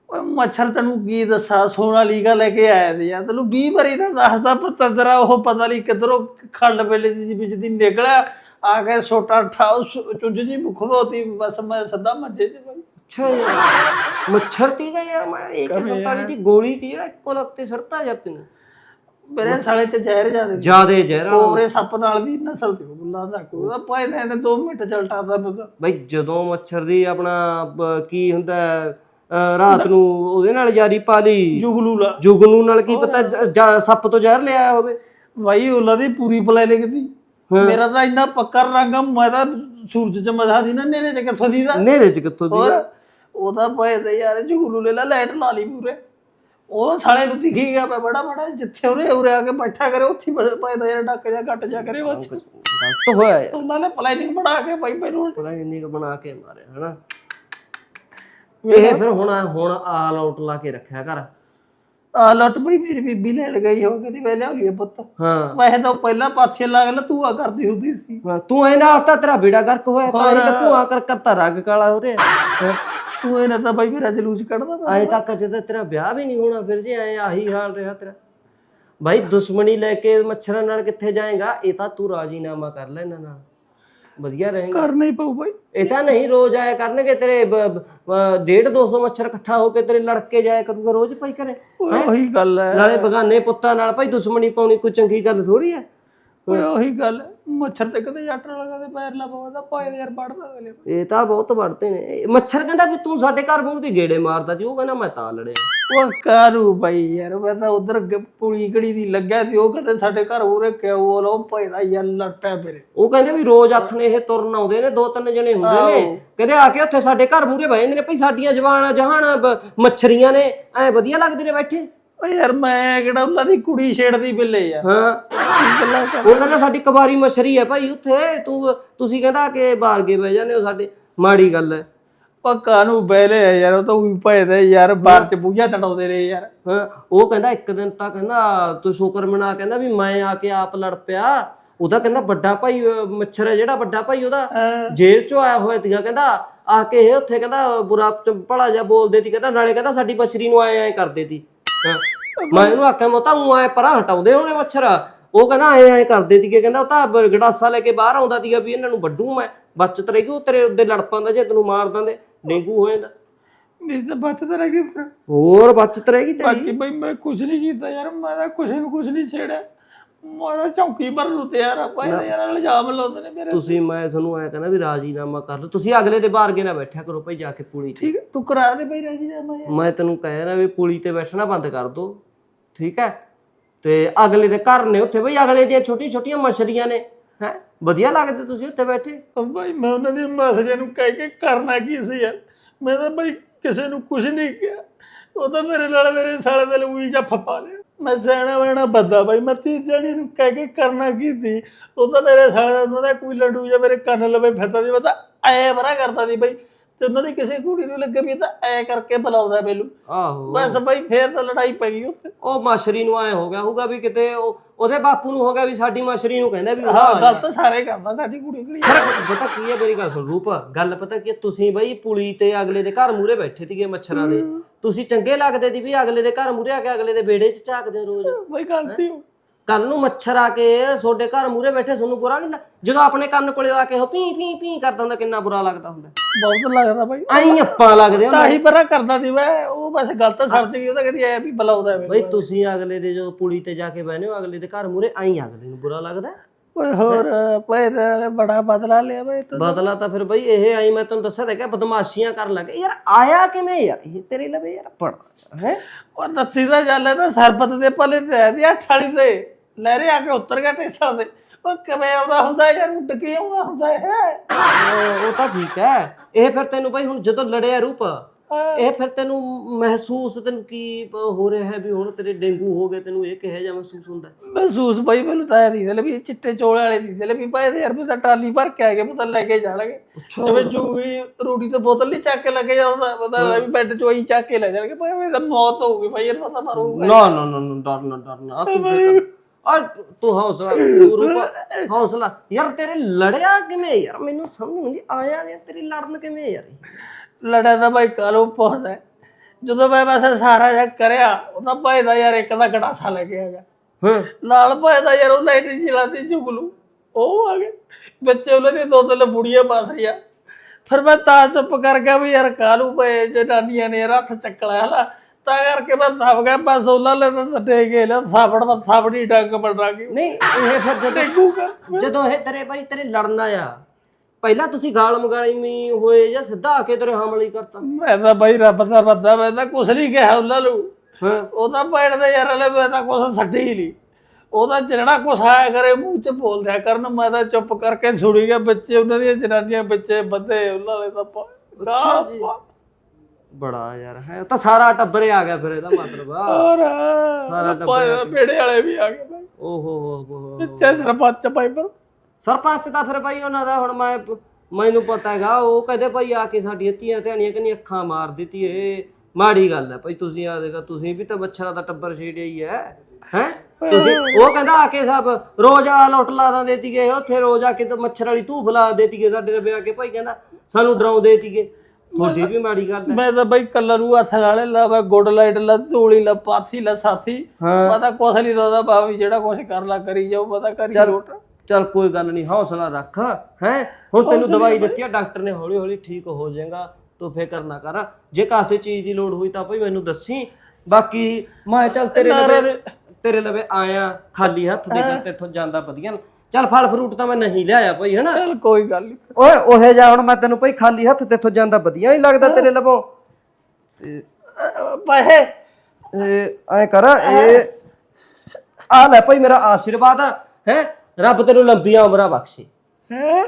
ਓਏ ਮੱਛਰ ਤੈਨੂੰ ਕੀ ਦੱਸਾਂ? ਸੋਨਾ ਲੀਗਾ ਲੈ ਕੇ ਆਇਆ ਤੇ ਯਾਰ। ਤੈਨੂੰ 20 ਵਾਰੀ ਤਾਂ ਦੱਸਦਾ ਪਤੰਦਰਾ ਉਹ ਪਤਾ ਨਹੀਂ ਕਿਧਰੋਂ ਖੱਲ ਵੇਲੇ ਦੀ ਵਿੱਚ ਦੀ ਨਿਕਲਿਆ। ਆ ਕੇ ਸੋਟਾ ਠਾਉ ਚੁੰਝ ਜੀ ਖੁਬੋਤੀ ਬਸ ਮੈਂ ਸਦਾ ਮੱਜੇ ਚ ਅੱਛਾ ਯਾਰ ਮੱਛਰ ਤੀ ਗਾ ਯਾਰ ਮੈਂ 147 ਦੀ ਗੋਲੀ ਤੀ ਜਿਹੜਾ ਇੱਕੋ ਲਗਤੇ ਸੜਤਾ ਯਾਰ ਤੈਨੂੰ। ਮੇਰੇ ਸਾਲੇ ਚ ਜ਼ਹਿਰ ਜਾਦੇ ਜਿਆਦੇ ਜ਼ਹਿਰਾ ਕੋਬਰੇ ਸੱਪ ਨਾਲ ਦੀ ਨਸਲ ਤੇ ਬੁੱਲਾ ਦਾ ਕੋਈ। ਪਾਏ ਨੇ 2 ਮਿੰਟ ਚਲਟਾਦਾ ਬਸ। ਬਈ ਜਦੋਂ ਮੱਛਰ ਦੀ ਆਪਣਾ ਕੀ ਹੁੰਦਾ ਰਾਤ ਨੂੰ ਉਹਦੇ ਨਾਲ ਯਾਰੀ ਪਾ ਲਈ। ਜੁਗਲੂਲਾ ਜੁਗਨੂ ਨਾਲ ਕੀ ਪਤਾ ਸੱਪ ਤੋਂ ਜ਼ਹਿਰ ਲਿਆਇਆ ਹੋਵੇ। ਭਾਈ ਉਹਨਾਂ ਦੀ ਪੂਰੀ ਪਲੈਨਿੰਗ ਦੀ ਮੇਰਾ ਤਾਂ ਇੰਨਾ ਪੱਕਾ ਰੰਗ ਮੈਂ ਤਾਂ ਸੂਰਜ ਚ ਮਜ਼ਾ ਦੀ ਨਾ ਨੇਰੇ ਚ ਕਿੱਥੋਂ ਦੀ ਦਾ ਨੇਰੇ ਚ ਕਿੱਥੋਂ ਦੀ ਉਹਦਾ ਤੇ ਯਾਰ ਜੁਗਲੂਲੇ ਲਾ ਲਾਈਟ ਲਾ ਲਈ ਪੂਰੇ। ਉਹ ਸਾਲੇ ਨੂੰ ਦਿਖੀ ਗਿਆ ਪਿਆ ਬੜਾ ਬੜਾ ਜਿੱਥੇ ਉਹਨੇ ਉਰੇ ਆ ਕੇ ਬੈਠਾ ਕਰੇ ਉੱਥੇ ਤਾਂ ਯਾਰ ਡੱਕ ਜਾ ਘਟ ਜਾ ਕਰੇ ਉਹ ਗਲਤ ਹੋਇਆ ਯਾਰ। ਉਹਨਾਂ ਨੇ ਪਲੈਨਿੰਗ ਬਣਾ ਕੇ ਭਾਈ ਮੈਨੂੰ ਪਤਾ ਇੰਨੀ ਕੁ ਬਣਾ ਕੇ ਮਾਰਿਆ ਹਨਾ? ਇਹ ਫਿਰ ਹੁਣ ਹੁਣ ਆਲ ਆਊਟ ਲਾ ਕੇ ਰੱਖਿਆ ਕਰ ਆ ਲੁੱਟ ਬਈ ਮੇਰੀ ਬੀਬੀ ਲੈਣ ਗਈ ਹੋ ਕਦੀ ਵੇ ਲਿਆ ਲਿਆ ਪੁੱਤ। ਹਾਂ। ਵੈਸੇ ਤਾਂ ਪਹਿਲਾਂ ਪਾਥੀਆਂ ਲਾ ਕੇ ਤੂੰ ਆ ਕਰਦੀ ਹੁੰਦੀ ਸੀ। ਤੂੰ ਇਹ ਨਾਲ ਤਾਂ ਤੇਰਾ ਬੇੜਾ ਗਰਕ ਹੋਇਆ ਤਾਂ ਤਾਂ ਆ ਕਰ ਕਰਤਾ ਰੰਗ ਕਾਲਾ ਹੋ। ਰਿਹਾ। ਤੂੰ ਇਹਨਾਂ ਤਾਂ ਬਾਈ ਮੇਰਾ ਜਲੂਸ ਕੱਢਦਾ। ਅਜੇ ਤੱਕ ਜਦੋਂ ਤੇਰਾ ਵਿਆਹ ਵੀ ਨਹੀਂ ਹੋਣਾ ਫਿਰ ਜੇ ਐ ਆਹੀ ਹਾਲ ਰਿਹਾ ਤੇਰਾ। ਭਾਈ ਦੁਸ਼ਮਣੀ ਲੈ ਕੇ ਮੱਛਰਾਂ ਨਾਲ ਕਿੱਥੇ ਜਾਏਗਾ? ਇਹ ਤਾਂ ਤੂੰ ਰਾਜੀਨਾਮਾ ਕਰ ਲੈ ਇਹਨਾਂ ਨਾਲ। ਵਧੀਆ ਰਹੇਗਾ। ਕਰਨਾ ਹੀ ਪਊ ਬਾਈ। ਇਹ ਤਾਂ ਨਹੀਂ ਰੋਜ਼ ਆਇਆ ਕਰਨਗੇ ਤੇਰੇ ਬ- ਬ- ਅਹ ਡੇਢ 200 ਮੱਛਰ ਇਕੱਠਾ ਹੋ ਕੇ ਤੇਰੇ ਲੜ ਕੇ ਜਾਇਆ ਕਰੂਗਾ ਰੋਜ਼ ਭਾਈ ਘਰੇ ਓਏ ਉਹੀ ਗੱਲ ਹੈ ਨਾਲੇ ਬਗਾਨੇ ਪੁੱਤਾਂ ਨਾਲ ਭਾਈ ਦੁਸ਼ਮਣੀ ਪਾਉਣੀ ਕੋਈ ਚੰਗੀ ਗੱਲ ਥੋੜੀ ਹੈ ਓਏ ਉਹੀ ਗੱਲ ਹੈ। ਮੱਛਰ ਤੇ ਕਦੇ ਜੱਟ ਨਾਲ ਕਦੇ ਪੈਰ ਲਾ ਪਵਾਦਾ ਪਾਏ ਯਾਰ ਵੜਦਾ ਅਗਲੇ ਇਹ ਤਾਂ ਬਹੁਤ ਵੜਦੇ ਨੇ। ਇਹ ਮੱਛਰ ਕਹਿੰਦਾ ਵੀ ਤੂੰ ਸਾਡੇ ਘਰ ਮੂੰਹ ਦੀ ਗੇੜੇ ਮਾਰਦਾ ਸੀ ਉਹ ਕਹਿੰਦਾ ਮੈਂ ਤਾਂ ਲੜਿਆ। ਉਹ ਕਾਰੂ ਬਾਈ ਯਾਰ ਮੈਂ ਤਾਂ ਉਧਰ ਪੁਲੀ ਕੜੀ ਦੀ ਲੱਗਿਆ ਸੀ ਉਹ ਕਹਿੰਦੇ ਸਾਡੇ ਘਰ ਉਰੇ ਕਿਉਂ ਲੋ ਭੈਦਾ ਯਾਰ ਲੜ ਪਿਆ ਮੇਰੇ ਉਹ ਕਹਿੰਦੇ ਵੀ ਰੋਜ਼ ਹੱਥ ਨੇ ਇਹ ਤੁਰਨ ਆਉਂਦੇ ਨੇ ਦੋ ਤਿੰਨ ਜਣੇ ਹੁੰਦੇ ਨੇ। ਕਹਿੰਦੇ ਆ ਕੇ ਉੱਥੇ ਸਾਡੇ ਘਰ ਮੂਹਰੇ ਬਹਿ ਜਾਂਦੇ ਨੇ ਭਈ ਸਾਡੀਆਂ ਜਵਾਨ ਜਹਾਨ ਬ- ਮੱਛਰੀਆਂ ਨੇ ਐ ਵਧੀਆ ਲੱਗਦੇ ਨੇ ਬੈਠੇ। ਓ ਯਾਰ ਮੈਂ ਕਿਹੜਾ ਉਹਨਾਂ ਦੀ ਕੁੜੀ ਛੇੜਦੀ ਬਿੱਲੇ ਯਾਰ। ਹਾਂ। ਕੀ ਗੱਲਾਂ ਕਰ ਉਹ ਕਹਿੰਦਾ ਸਾਡੀ ਕਬਾਰੀ ਮੱਛਰੀ ਹੈ ਭਾਈ ਉੱਥੇ। ਤੂੰ ਤੁਸੀਂ ਕਹਿੰਦਾ ਕਿ ਬਾਹਰ ਕੇ ਬਹਿ ਜਾਂਦੇ ਹੋ ਸਾਡੇ। ਮਾੜੀ ਗੱਲ ਹੈ। ਉਹ ਕਾਨੂੰ ਬੈਲੇ ਆ ਯਾਰ ਉਹ ਤਾਂ ਉਹੀ ਭੈਦੇ ਯਾਰ ਬਾਹਰ ਚ ਬੂਝਾ ਤੜਾਉਂਦੇ ਰਹੇ ਯਾਰ। ਹਾਂ ਉਹ ਕਹਿੰਦਾ ਇੱਕ ਦਿਨ ਤਾਂ ਕਹਿੰਦਾ ਤੂੰ ਸ਼ੁਕਰ ਮਨਾ ਕਹਿੰਦਾ ਵੀ ਮੈਂ ਆ ਕੇ ਆਪ ਲੜ ਪਿਆ। ਉਹਦਾ ਕਹਿੰਦਾ ਵੱਡਾ ਭਾਈ ਅਹ, ਮੱਛਰ ਹੈ ਜਿਹੜਾ ਵੱਡਾ ਭਾਈ ਉਹਦਾ। ਹਾਂ। ਜੇਲ੍ਹ ਚੋਂ ਆਇਆ ਹੋਇਆ ਸੀਗਾ ਕਹਿੰਦਾ। ਆ ਕੇ ਇਹ ਉੱਥੇ ਕਹਿੰਦਾ ਬੁਰਾ ਭਲਾ ਜਿਹਾ ਬੋਲਦੇ ਸੀ ਕਹਿੰਦਾ ਨਾਲੇ ਕਹਿੰਦਾ ਸਾਡੀ ਮੱਛਰੀ ਨੂੰ ਐ ਐ ਕਰਦੇ ਸੀ। ਹਾਂ। ਮੈਂ ਇਹਨੂੰ ਆਖਿਆ ਮੋਤਾ ਉਹ ਐ ਪਰਾਂ ਹਟਾਉਂਦੇ ਹੋਣੇ ਮੱਛਰ। ਉਹ ਕਹਿੰਦਾ ਐ ਐ ਕਰਦੇ ਸੀਗੇ ਕਹਿੰਦਾ ਉਹ ਤਾਂ ਗੜਾਸਾ ਲੈ ਕੇ ਬਾਹਰ ਆਉਂਦਾ ਸੀਗਾ ਵੀ ਇਹਨਾਂ ਨੂੰ ਵੱਡੂ ਮੈਂ। ਬਚਤ ਰਹੇਗੀ ਉਹ ਤੇਰੇ ਉੱਤੇ ਲੜ ਪਾਉਂਦਾ ਜੇ ਤੈਨੂੰ ਮਾਰ ਦਿੰਦੇ ਡੇਂਗੂ ਹੋ ਜਾਂਦਾ। ਨਹੀਂ ਤਾਂ ਬਚਦਾ ਰਹਿ ਗਈ ਫਿਰ। ਹੋਰ ਬਚਤ ਰਹੇਗੀ ਤੇਰੀ। ਬਾਕੀ ਬਈ ਮੈਂ ਕੁਝ ਨਹੀਂ ਕੀਤਾ ਯਾਰ ਮੈਂ ਤਾਂ ਕੁਝ ਨੂੰ ਕੁਝ ਨਹੀਂ ਛੇੜਿਆ। ਮਾਰਾ ਚੌਂਕੀ ਭਰ ਨੂੰ ਤਿਆਰ ਆ ਭਾਈ ਯਾਰ ਇਲਜ਼ਾਮ ਲਾਉਂਦੇ ਨੇ ਮੇਰੇ ਤੁਸੀਂ ਮੈਂ ਤੁਹਾਨੂੰ ਐ ਕਹਿੰਦਾ ਵੀ ਰਾਜੀਨਾਮਾ ਕਰ ਲਓ। ਤੁਸੀਂ ਅਗਲੇ ਦੇ ਬਾਰਗੇ ਨਾ ਬੈਠਿਆ ਕਰੋ ਭਾਈ ਜਾ ਕੇ ਪੁਲੀ ਤੇ। ਠੀਕ ਹੈ ਤੂੰ ਕਰਾ ਦੇ ਬਈ ਰਾਜੀ ਦਾ ਮੈਂ ਤੈਨੂੰ ਕਹਿ ਰਿਹਾ ਵੀ ਪੁਲੀ ਤੇ ਬੈਠਣਾ ਬੰਦ ਕਰ ਦੋ ਠੀਕ ਹੈ? ਤੇ ਅਗਲੇ ਦੇ ਘਰ ਨੇ ਉੱਥੇ ਬਈ ਅਗਲੇ ਦੀਆਂ ਛੋਟੀ ਛੋਟੀਆਂ ਮਛਲੀਆਂ ਨੇ ਹੈ? ਵਧੀਆ ਲੱਗਦੇ ਤੁਸੀਂ ਉੱਥੇ ਬੈਠੇ? ਉਹ ਭਾਈ ਮੈਂ ਉਹਨਾਂ ਦੇ ਮੈਸੇਜ ਨੂੰ ਕਹਿ ਕੇ ਕਰਨਾ ਕੀ ਸੀ ਯਾਰ? ਮੈਂ ਤਾਂ ਭਾਈ ਕਿਸੇ ਨੂੰ ਕੁਝ ਨਹੀਂ ਕਿਹਾ। ਉਹ ਤਾਂ ਮੇਰੇ ਨਾਲ ਮੇਰੇ ਸਾਲੇ ਦੇ ਲੂਈ ਜਾਂ ਫਪਾ ਲਿਆ ਮੈਂ ਸਹਿਣਾ ਵਹਿਣਾ ਬੰਦਾ ਭਾਈ ਮੈਂ ਤੀ ਜਣੀ ਨੂੰ ਕਹਿ ਕੇ ਕਰਨਾ ਕੀ ਸੀ? ਉਹ ਤਾਂ ਮੇਰੇ ਸਾਲੇ ਉਹਨਾਂ ਦਾ ਕੋਈ ਲੰਡੂ ਜਾਂ ਮੇਰੇ ਕੰਨ ਲਵੇ ਫਿਰਦਾ ਸੀ। ਮੈਂ ਤਾਂ ਐ ਬਰਾ ਕਰਦਾ ਸੀ ਭਾਈ ਤੇ ਉਹਨਾਂ ਦੀ ਕਿਸੇ ਕੁੜੀ ਨੂੰ ਲੱਗੇ ਵੀ ਇਹ ਤਾਂ ਐ ਕਰਕੇ ਬੁਲਾਉਂਦਾ ਮੈਨੂੰ। ਆਹੋ। ਬਸ ਭਾਈ ਫੇਰ ਤਾਂ ਲੜਾਈ ਪੈ ਗਈ ਉੱਥੇ। ਉਹ ਮਛਰੀ ਨੂੰ ਐ ਹੋ ਗਿਆ ਹੋਊਗਾ ਵੀ ਕਿਤੇ ਉਹ ਉਹਦੇ ਬਾਪੂ ਨੂੰ ਹੋ ਗਿਆ ਵੀ ਸਾਡੀ ਮਛਰੀ ਨੂੰ ਕਹਿੰਦਾ ਵੀ ਉਹ ਹਾਂ ਗੱਲ ਤਾਂ ਸਾਰੇ ਕਰਦਾ ਸਾਡੀ ਕੁੜੀ ਕੁੜੀ ਪਰ ਪਤਾ ਕੀ ਹੈ ਮੇਰੀ ਗੱਲ ਸੁਣ ਰੂਪ ਗੱਲ ਪਤਾ ਕੀ ਹੈ? ਤੁਸੀਂ ਬਈ ਪੁਲੀ ਤੇ ਅਗਲੇ ਦੇ ਘਰ ਮੂਰੇ ਬੈਠੇ ਸੀਗੇ ਮੱਛਰਾਂ ਦੇ। ਤੁਸੀਂ ਚੰਗੇ ਲੱਗਦੇ ਸੀ ਵੀ ਅਗਲੇ ਦੇ ਘਰ ਮੂਰੇ ਆ ਕੇ ਅਗਲੇ ਦੇ ਵਿਹੜੇ 'ਚ ਝਾਕਦੇ ਹੋ ਰੋਜ਼। ਭਾਈ ਗੱਲ ਸੀ। ਉਹ। ਕੱਲ ਨੂੰ ਮੱਛਰ ਆ ਕੇ ਤੁਹਾਡੇ ਘਰ ਮੂਰੇ ਬੈਠੇ ਤੁਹਾਨੂੰ ਬੁਰਾ ਨਹੀਂ ਲੱਗ ਜਦੋਂ ਆਪਣੇ ਕੰਨ ਕੋਲੇ ਆ ਕੇ ਉਹ ਪੀ ਪੀ ਪੀ ਕਰਦਾ ਹੁੰਦਾ ਕਿੰਨਾ ਬੁਰਾ ਲੱਗਦਾ ਹੁੰਦਾ। ਬਹੁਤ ਲੱਗਦਾ ਭਾਈ ਐਂ ਅੱਪਾ ਲੱਗਦੇ ਤਾਂ ਹੁੰਦੇ ਹੀ ਪਰਾ ਕਰਦਾ ਸੀ ਮੈਂ ਉਹ ਬਸ ਗਲਤ ਸਮਝ ਗਈ ਉਹ ਤਾਂ ਕਹਿੰਦੀ ਐ ਵੀ ਬੁਲਾਉਂਦਾ ਮੈਨੂੰ ਬਈ ਤੁਸੀਂ ਅਗਲੇ ਦੇ ਜਦੋਂ ਪੁਲੀ ਤੇ ਜਾ ਕੇ ਬਹਿਨੇ ਹੋ ਅਗਲੇ ਦੇ ਘਰ ਮੂਰੇ ਐਂ ਅਗਲੇ ਨੂੰ ਬੁਰਾ ਲੱਗਦਾ। ਓਏ ਹੋਰ ਪਏ ਤਾਂ ਬੜਾ ਬਦਲਾ ਲਿਆ ਬਈ ਤੂੰ। ਬਦਲਾ ਤਾਂ ਫਿਰ ਬਈ ਇਹ ਆਈ ਮੈਂ ਤੁਹਾਨੂੰ ਦੱਸਿਆ ਤਾਂ ਕਿ ਬਦਮਾਸ਼ੀਆਂ ਕਰਨ ਲੱਗੇ ਯਾਰ ਆਇਆ ਕਿਵੇਂ ਯਾਰ? ਇਹ ਤੇਰੇ ਲਵੇ ਯਾਰ ਪੜ ਹੈ? ਉਹ ਦੱਸੀ ਦਾ ਚੱਲ ਹੈ ਤਾਂ ਸਰਬਤ ਦੇ ਪਲੇ ਤੇ ਆਇਆ ਦੀ ਠਾਲੀ ਤੇ। ਲਹਿਰੇ ਆ ਕੇ ਉੱਤਰ ਗਿਆ ਟੇਸਾਂ ਦੇ। ਉਹ ਕਿਵੇਂ ਆਉਂਦਾ ਹੁੰਦਾ ਯਾਰ? ਉੱਡ ਕੇ ਆਉਂਦਾ ਹੁੰਦਾ ਹੈ। ਉਹ ਉਹ ਤਾਂ ਠੀਕ ਹੈ। ਇਹ ਫਿਰ ਤੈਨੂੰ ਬਈ ਹੁਣ ਜਦੋਂ ਲੜਿਆ ਰੂਪ ਹਾਂ। ਇਹ ਫਿਰ ਤੈਨੂੰ ਮਹਿਸੂਸ ਤੈਨੂੰ ਕੀ ਹੋ ਰਿਹਾ ਹੈ ਵੀ ਹੁਣ ਤੇਰੇ ਡੇਂਗੂ ਹੋ ਗਏ ਤੈਨੂੰ ਇਹ ਕਿਹੋ ਜਿਹਾ ਮਹਿਸੂਸ ਹੁੰਦਾ ਮਹਿਸੂਸ ਬਈ ਮੈਨੂੰ ਤਾਂ ਇਹ ਦੀ ਵੀ ਇਹ ਚਿੱਟੇ ਚੋਲੇ ਵਾਲੇ ਦੀ ਦਿਲ ਵੀ ਪਏ ਤੇ ਯਾਰ ਮੈਂ ਤਾਂ ਟਾਲੀ ਭਰ ਕੇ ਆ ਗਏ ਮੈਂ ਲੈ ਕੇ ਜਾਣਗੇ। ਜਿਵੇਂ ਜੂਗੀ ਰੋਟੀ ਤੇ ਬੋਤਲ ਨਹੀਂ ਚੱਕ ਕੇ ਲੱਗੇ ਜਾਂਦਾ ਪਤਾ ਵੀ ਬੈੱਡ ਚੋਂ ਹੀ ਚੱਕ ਕੇ ਲੈ ਜਾਣਗੇ ਭਾਈ ਇਹ ਤਾਂ ਮੌਤ ਹੋਊਗੀ ਭਾਈ ਯਾਰ ਪਤਾ ਮਾਰੂਗਾ ਨਾ ਨਾ ਨਾ ਨਾ ਡਰਨਾ ਡਰਨਾ ਤੂੰ ਫਿਕਰ ਆ ਤੂੰ ਹੌਸਲਾ ਤੂੰ ਰੂਪ ਹੌਸਲਾ। ਯਾਰ ਤੇਰੇ ਲੜਿਆ ਕਿਵੇਂ ਯਾਰ? ਮੈਨੂੰ ਸਮਝ ਨਹੀਂ ਆਉਂਦੀ। ਆਇਆ ਯਾਰ ਤੇਰੀ ਲੜਨ ਕਿਵੇਂ ਯਾਰ? ਲੜਿਆ ਤਾਂ ਭਾਈ ਕਾਲੋ ਬਹੁਤ ਹੈ ਜਦੋਂ ਮੈਂ ਬਸ ਸਾਰਾ ਜਿਹਾ ਕਰਿਆ ਉਹ ਤਾਂ ਭਾਈ ਦਾ ਯਾਰ ਇੱਕ ਦਾ ਗੜਾਸਾ ਲੈ ਕੇ ਆ ਗਿਆ। ਹਾਂ। ਨਾਲ ਭਾਈ ਦਾ ਯਾਰ ਉਹ ਲਾਈਟ ਜਲਾਦੀ ਜੁਗਲੂ। ਉਹ ਆ ਗਏ ਬੱਚੇ ਉਹਨਾਂ ਦੇ ਦੋ ਤਿੰਨ ਬੁੜੀਆਂ ਬਾਸ ਰਿਆ ਫਿਰ ਮੈਂ ਤਾਂ ਚੁੱਪ ਕਰ ਗਿਆ ਵੀ ਯਾਰ ਕਾਲੂ ਪਏ ਜਨਾਨੀਆਂ ਨੇ ਯਾਰ ਹੱਥ ਚੱਕਲਾ ਹਲਾ ਤਾਂ ਕਰਕੇ ਮੈਂ ਥੱਪ ਗਿਆ ਬਸ ਉਹਨਾਂ ਲੈ ਤਾਂ ਟੇ ਕੇ ਲਿਆ ਥਾਪੜ ਮੈਂ ਥਾਪੜੀ ਡੰਗ ਬਣਾ ਗਈ ਨਹੀਂ ਇਹ ਫਿਰ ਜਦੋਂ ਕਰ। ਜਦੋਂ ਇਹ ਤੇਰੇ ਭਾਈ ਤੇਰੇ ਲੜਨ ਆਇਆ ਪਹਿਲਾਂ ਤੁਸੀਂ ਗਾਲ ਮਗਾਲੀ ਮੀ ਹੋਏ ਜਾਂ ਸਿੱਧਾ ਆ ਕੇ ਤੇਰੇ ਹਮਲਾ ਹੀ ਕਰਤਾ? ਮੈਂ ਤਾਂ ਬਾਈ ਰੱਬ ਦਾ ਬੰਦਾ ਮੈਂ ਤਾਂ ਕੁਛ ਨਹੀਂ ਕਿਹਾ ਉਹਨਾਂ ਨੂੰ। ਹਾਂ। ਉਹ ਤਾਂ ਭੈਣ ਦੇ ਯਾਰ ਹਲੇ ਮੈਂ ਤਾਂ ਕੁਛ ਛੱਡੀ ਹੀ ਨਹੀਂ ਉਹਦਾ ਜਿਹੜਾ ਕੁਛ ਆਇਆ ਕਰੇ ਮੂੰਹ 'ਚ ਬੋਲ ਦਿਆ ਕਰਨ ਮੈਂ ਤਾਂ ਚੁੱਪ ਕਰਕੇ ਸੁਣੀ ਗਿਆ ਬੱਚੇ ਉਹਨਾਂ ਦੀਆਂ ਜਨਾਨੀਆਂ ਬੱਚੇ ਬੰਦੇ ਉਹਨਾਂ ਨੇ ਤਾਂ ਪ- ਅੱਛਾ ਜੀ। ਤਾਂ ਬੜਾ ਯਾਰ ਹੈ ਤਾਂ ਸਾਰਾ ਟੱਬਰ ਹੀ ਆ ਗਿਆ ਫਿਰ ਇਹਦਾ ਮਤਲਬ। ਆ ਹੋਰ। ਸਾਰਾ ਟੱਬਰ ਬੇੜੇ ਵਾਲੇ ਵੀ ਆ ਗਏ ਭਾਈ। ਓਹੋ ਹੋ ਹੋ ਪਿੱਛੇ ਸਰਪੰਚ ਭਾਈ ਪਰ। ਸਰਪੰਚ ਦਾ ਫਿਰ ਭਾਈ ਉਹਨਾਂ ਦਾ ਹੁਣ ਮੈਂ ਮੈਨੂੰ ਪਤਾ ਹੈਗਾ ਉਹ ਕਹਿੰਦੇ ਭਾਈ ਆ ਕੇ ਸਾਡੀਆਂ ਧੀਆਂ ਧਿਆਣੀਆਂ ਕਿੰਨੀ ਅੱਖਾਂ ਮਾਰ ਦਿੱਤੀ ਏ। ਮਾੜੀ ਗੱਲ ਹੈ ਭਾਈ ਤੁਸੀਂ ਆ ਦੇਖੋ ਤੁਸੀਂ ਵੀ ਤਾਂ ਬੱਚਰਾ ਦਾ ਟੱਬਰ ਛੇੜਿਆ ਹੀ ਹੈ ਹੈ? ਤੁਸੀਂ ਉਹ ਕਹਿੰਦਾ ਆ ਕੇ ਸਭ ਰੋਜ਼ ਆ ਲੁੱਟ ਲਾ ਦਾਂ ਦੇਤੀਗੇ ਉੱਥੇ ਰੋਜ਼ ਆ ਕੇ ਤਾਂ ਮੱਛਰ ਵਾਲੀ ਧੂਫ ਲਾ ਦੇਤੀਗੇ ਸਾਡੇ ਰਵੇ ਆ ਕੇ। ਭਾਈ ਕਹਿੰਦਾ ਸਾਨੂੰ ਡਰਾਉਂਦੇ ਤੀਗੇ ਤੁਹਾਡੀ ਵੀ ਮਾੜੀ ਗੱਲ ਹੈ। ਮੈਂ ਤਾਂ ਬਾਈ ਕਲਰੂ ਹੱਥ ਨਾਲੇ ਲਾ ਮੈਂ ਗੁੱਡ ਲਾਈਟ ਲਾ ਧੂਲੀ ਲਾ ਪਾਥੀ ਲਾ ਸਾਥੀ। ਹਾਂ। ਪਤਾ ਕੁਛ ਨਹੀਂ ਰੋਦਾ ਬਾਬੀ ਜਿਹੜਾ ਕੁਛ ਕਰ ਲਾ ਕਰੀ ਜਾਓ ਪਤਾ ਕਰੀ ਚੱਲ। ਲੋਟ। ਚੱਲ ਕੋਈ ਗੱਲ ਨਹੀਂ ਹੌਸਲਾ ਰੱਖ ਹੈ? ਹੁਣ ਤੈਨੂੰ ਦਵਾਈ ਦਿੱਤੀ ਆ ਡਾਕਟਰ ਨੇ ਹੌਲੀ ਹੌਲੀ ਠੀਕ ਹੋ ਜਾਏਗਾ ਤੂੰ ਫਿਕਰ ਨਾ ਕਰ। ਜੇ ਕਾਸੇ ਚੀਜ਼ ਦੀ ਲੋੜ ਹੋਈ ਤਾਂ ਭਾਈ ਮੈਨੂੰ ਦੱਸੀ। ਬਾਕੀ ਮੈਂ ਚੱਲ ਤੇਰੇ ਲਵੇ ਤੇਰੇ ਲਵੇ ਆਇਆ ਖਾਲੀ ਹੱਥ ਦੇ ਕੇ ਤੇਥੋਂ ਜਾਂਦਾ ਵਧੀਆ। ਚੱਲ ਫਲ ਫਰੂਟ ਤਾਂ ਮੈਂ ਨਹੀਂ ਲਿਆਇਆ ਭਾਈ ਹਨਾ? ਚੱਲ ਕੋਈ ਗੱਲ ਨਹੀਂ ਓਏ ਉਹੇ ਜਾ ਹੁਣ ਮੈਂ ਤੈਨੂੰ ਭਾਈ ਖਾਲੀ ਹੱਥ ਤੇਥੋਂ ਜਾਂਦਾ ਵਧੀਆ ਨਹੀਂ ਲੱਗਦਾ ਤੇਰੇ ਲਵੋਂ। ਤੇ ਪੈਸੇ? ਇਹ ਐ ਕਰ ਇਹ ਆ ਲੈ ਭਾਈ ਮੇਰਾ ਆਸ਼ੀਰਵਾਦ ਹੈ? ਰੱਬ ਤੈਨੂੰ ਲੰਬੀਆਂ ਉਮਰਾਂ ਬਖਸ਼ੇ। ਹੈ?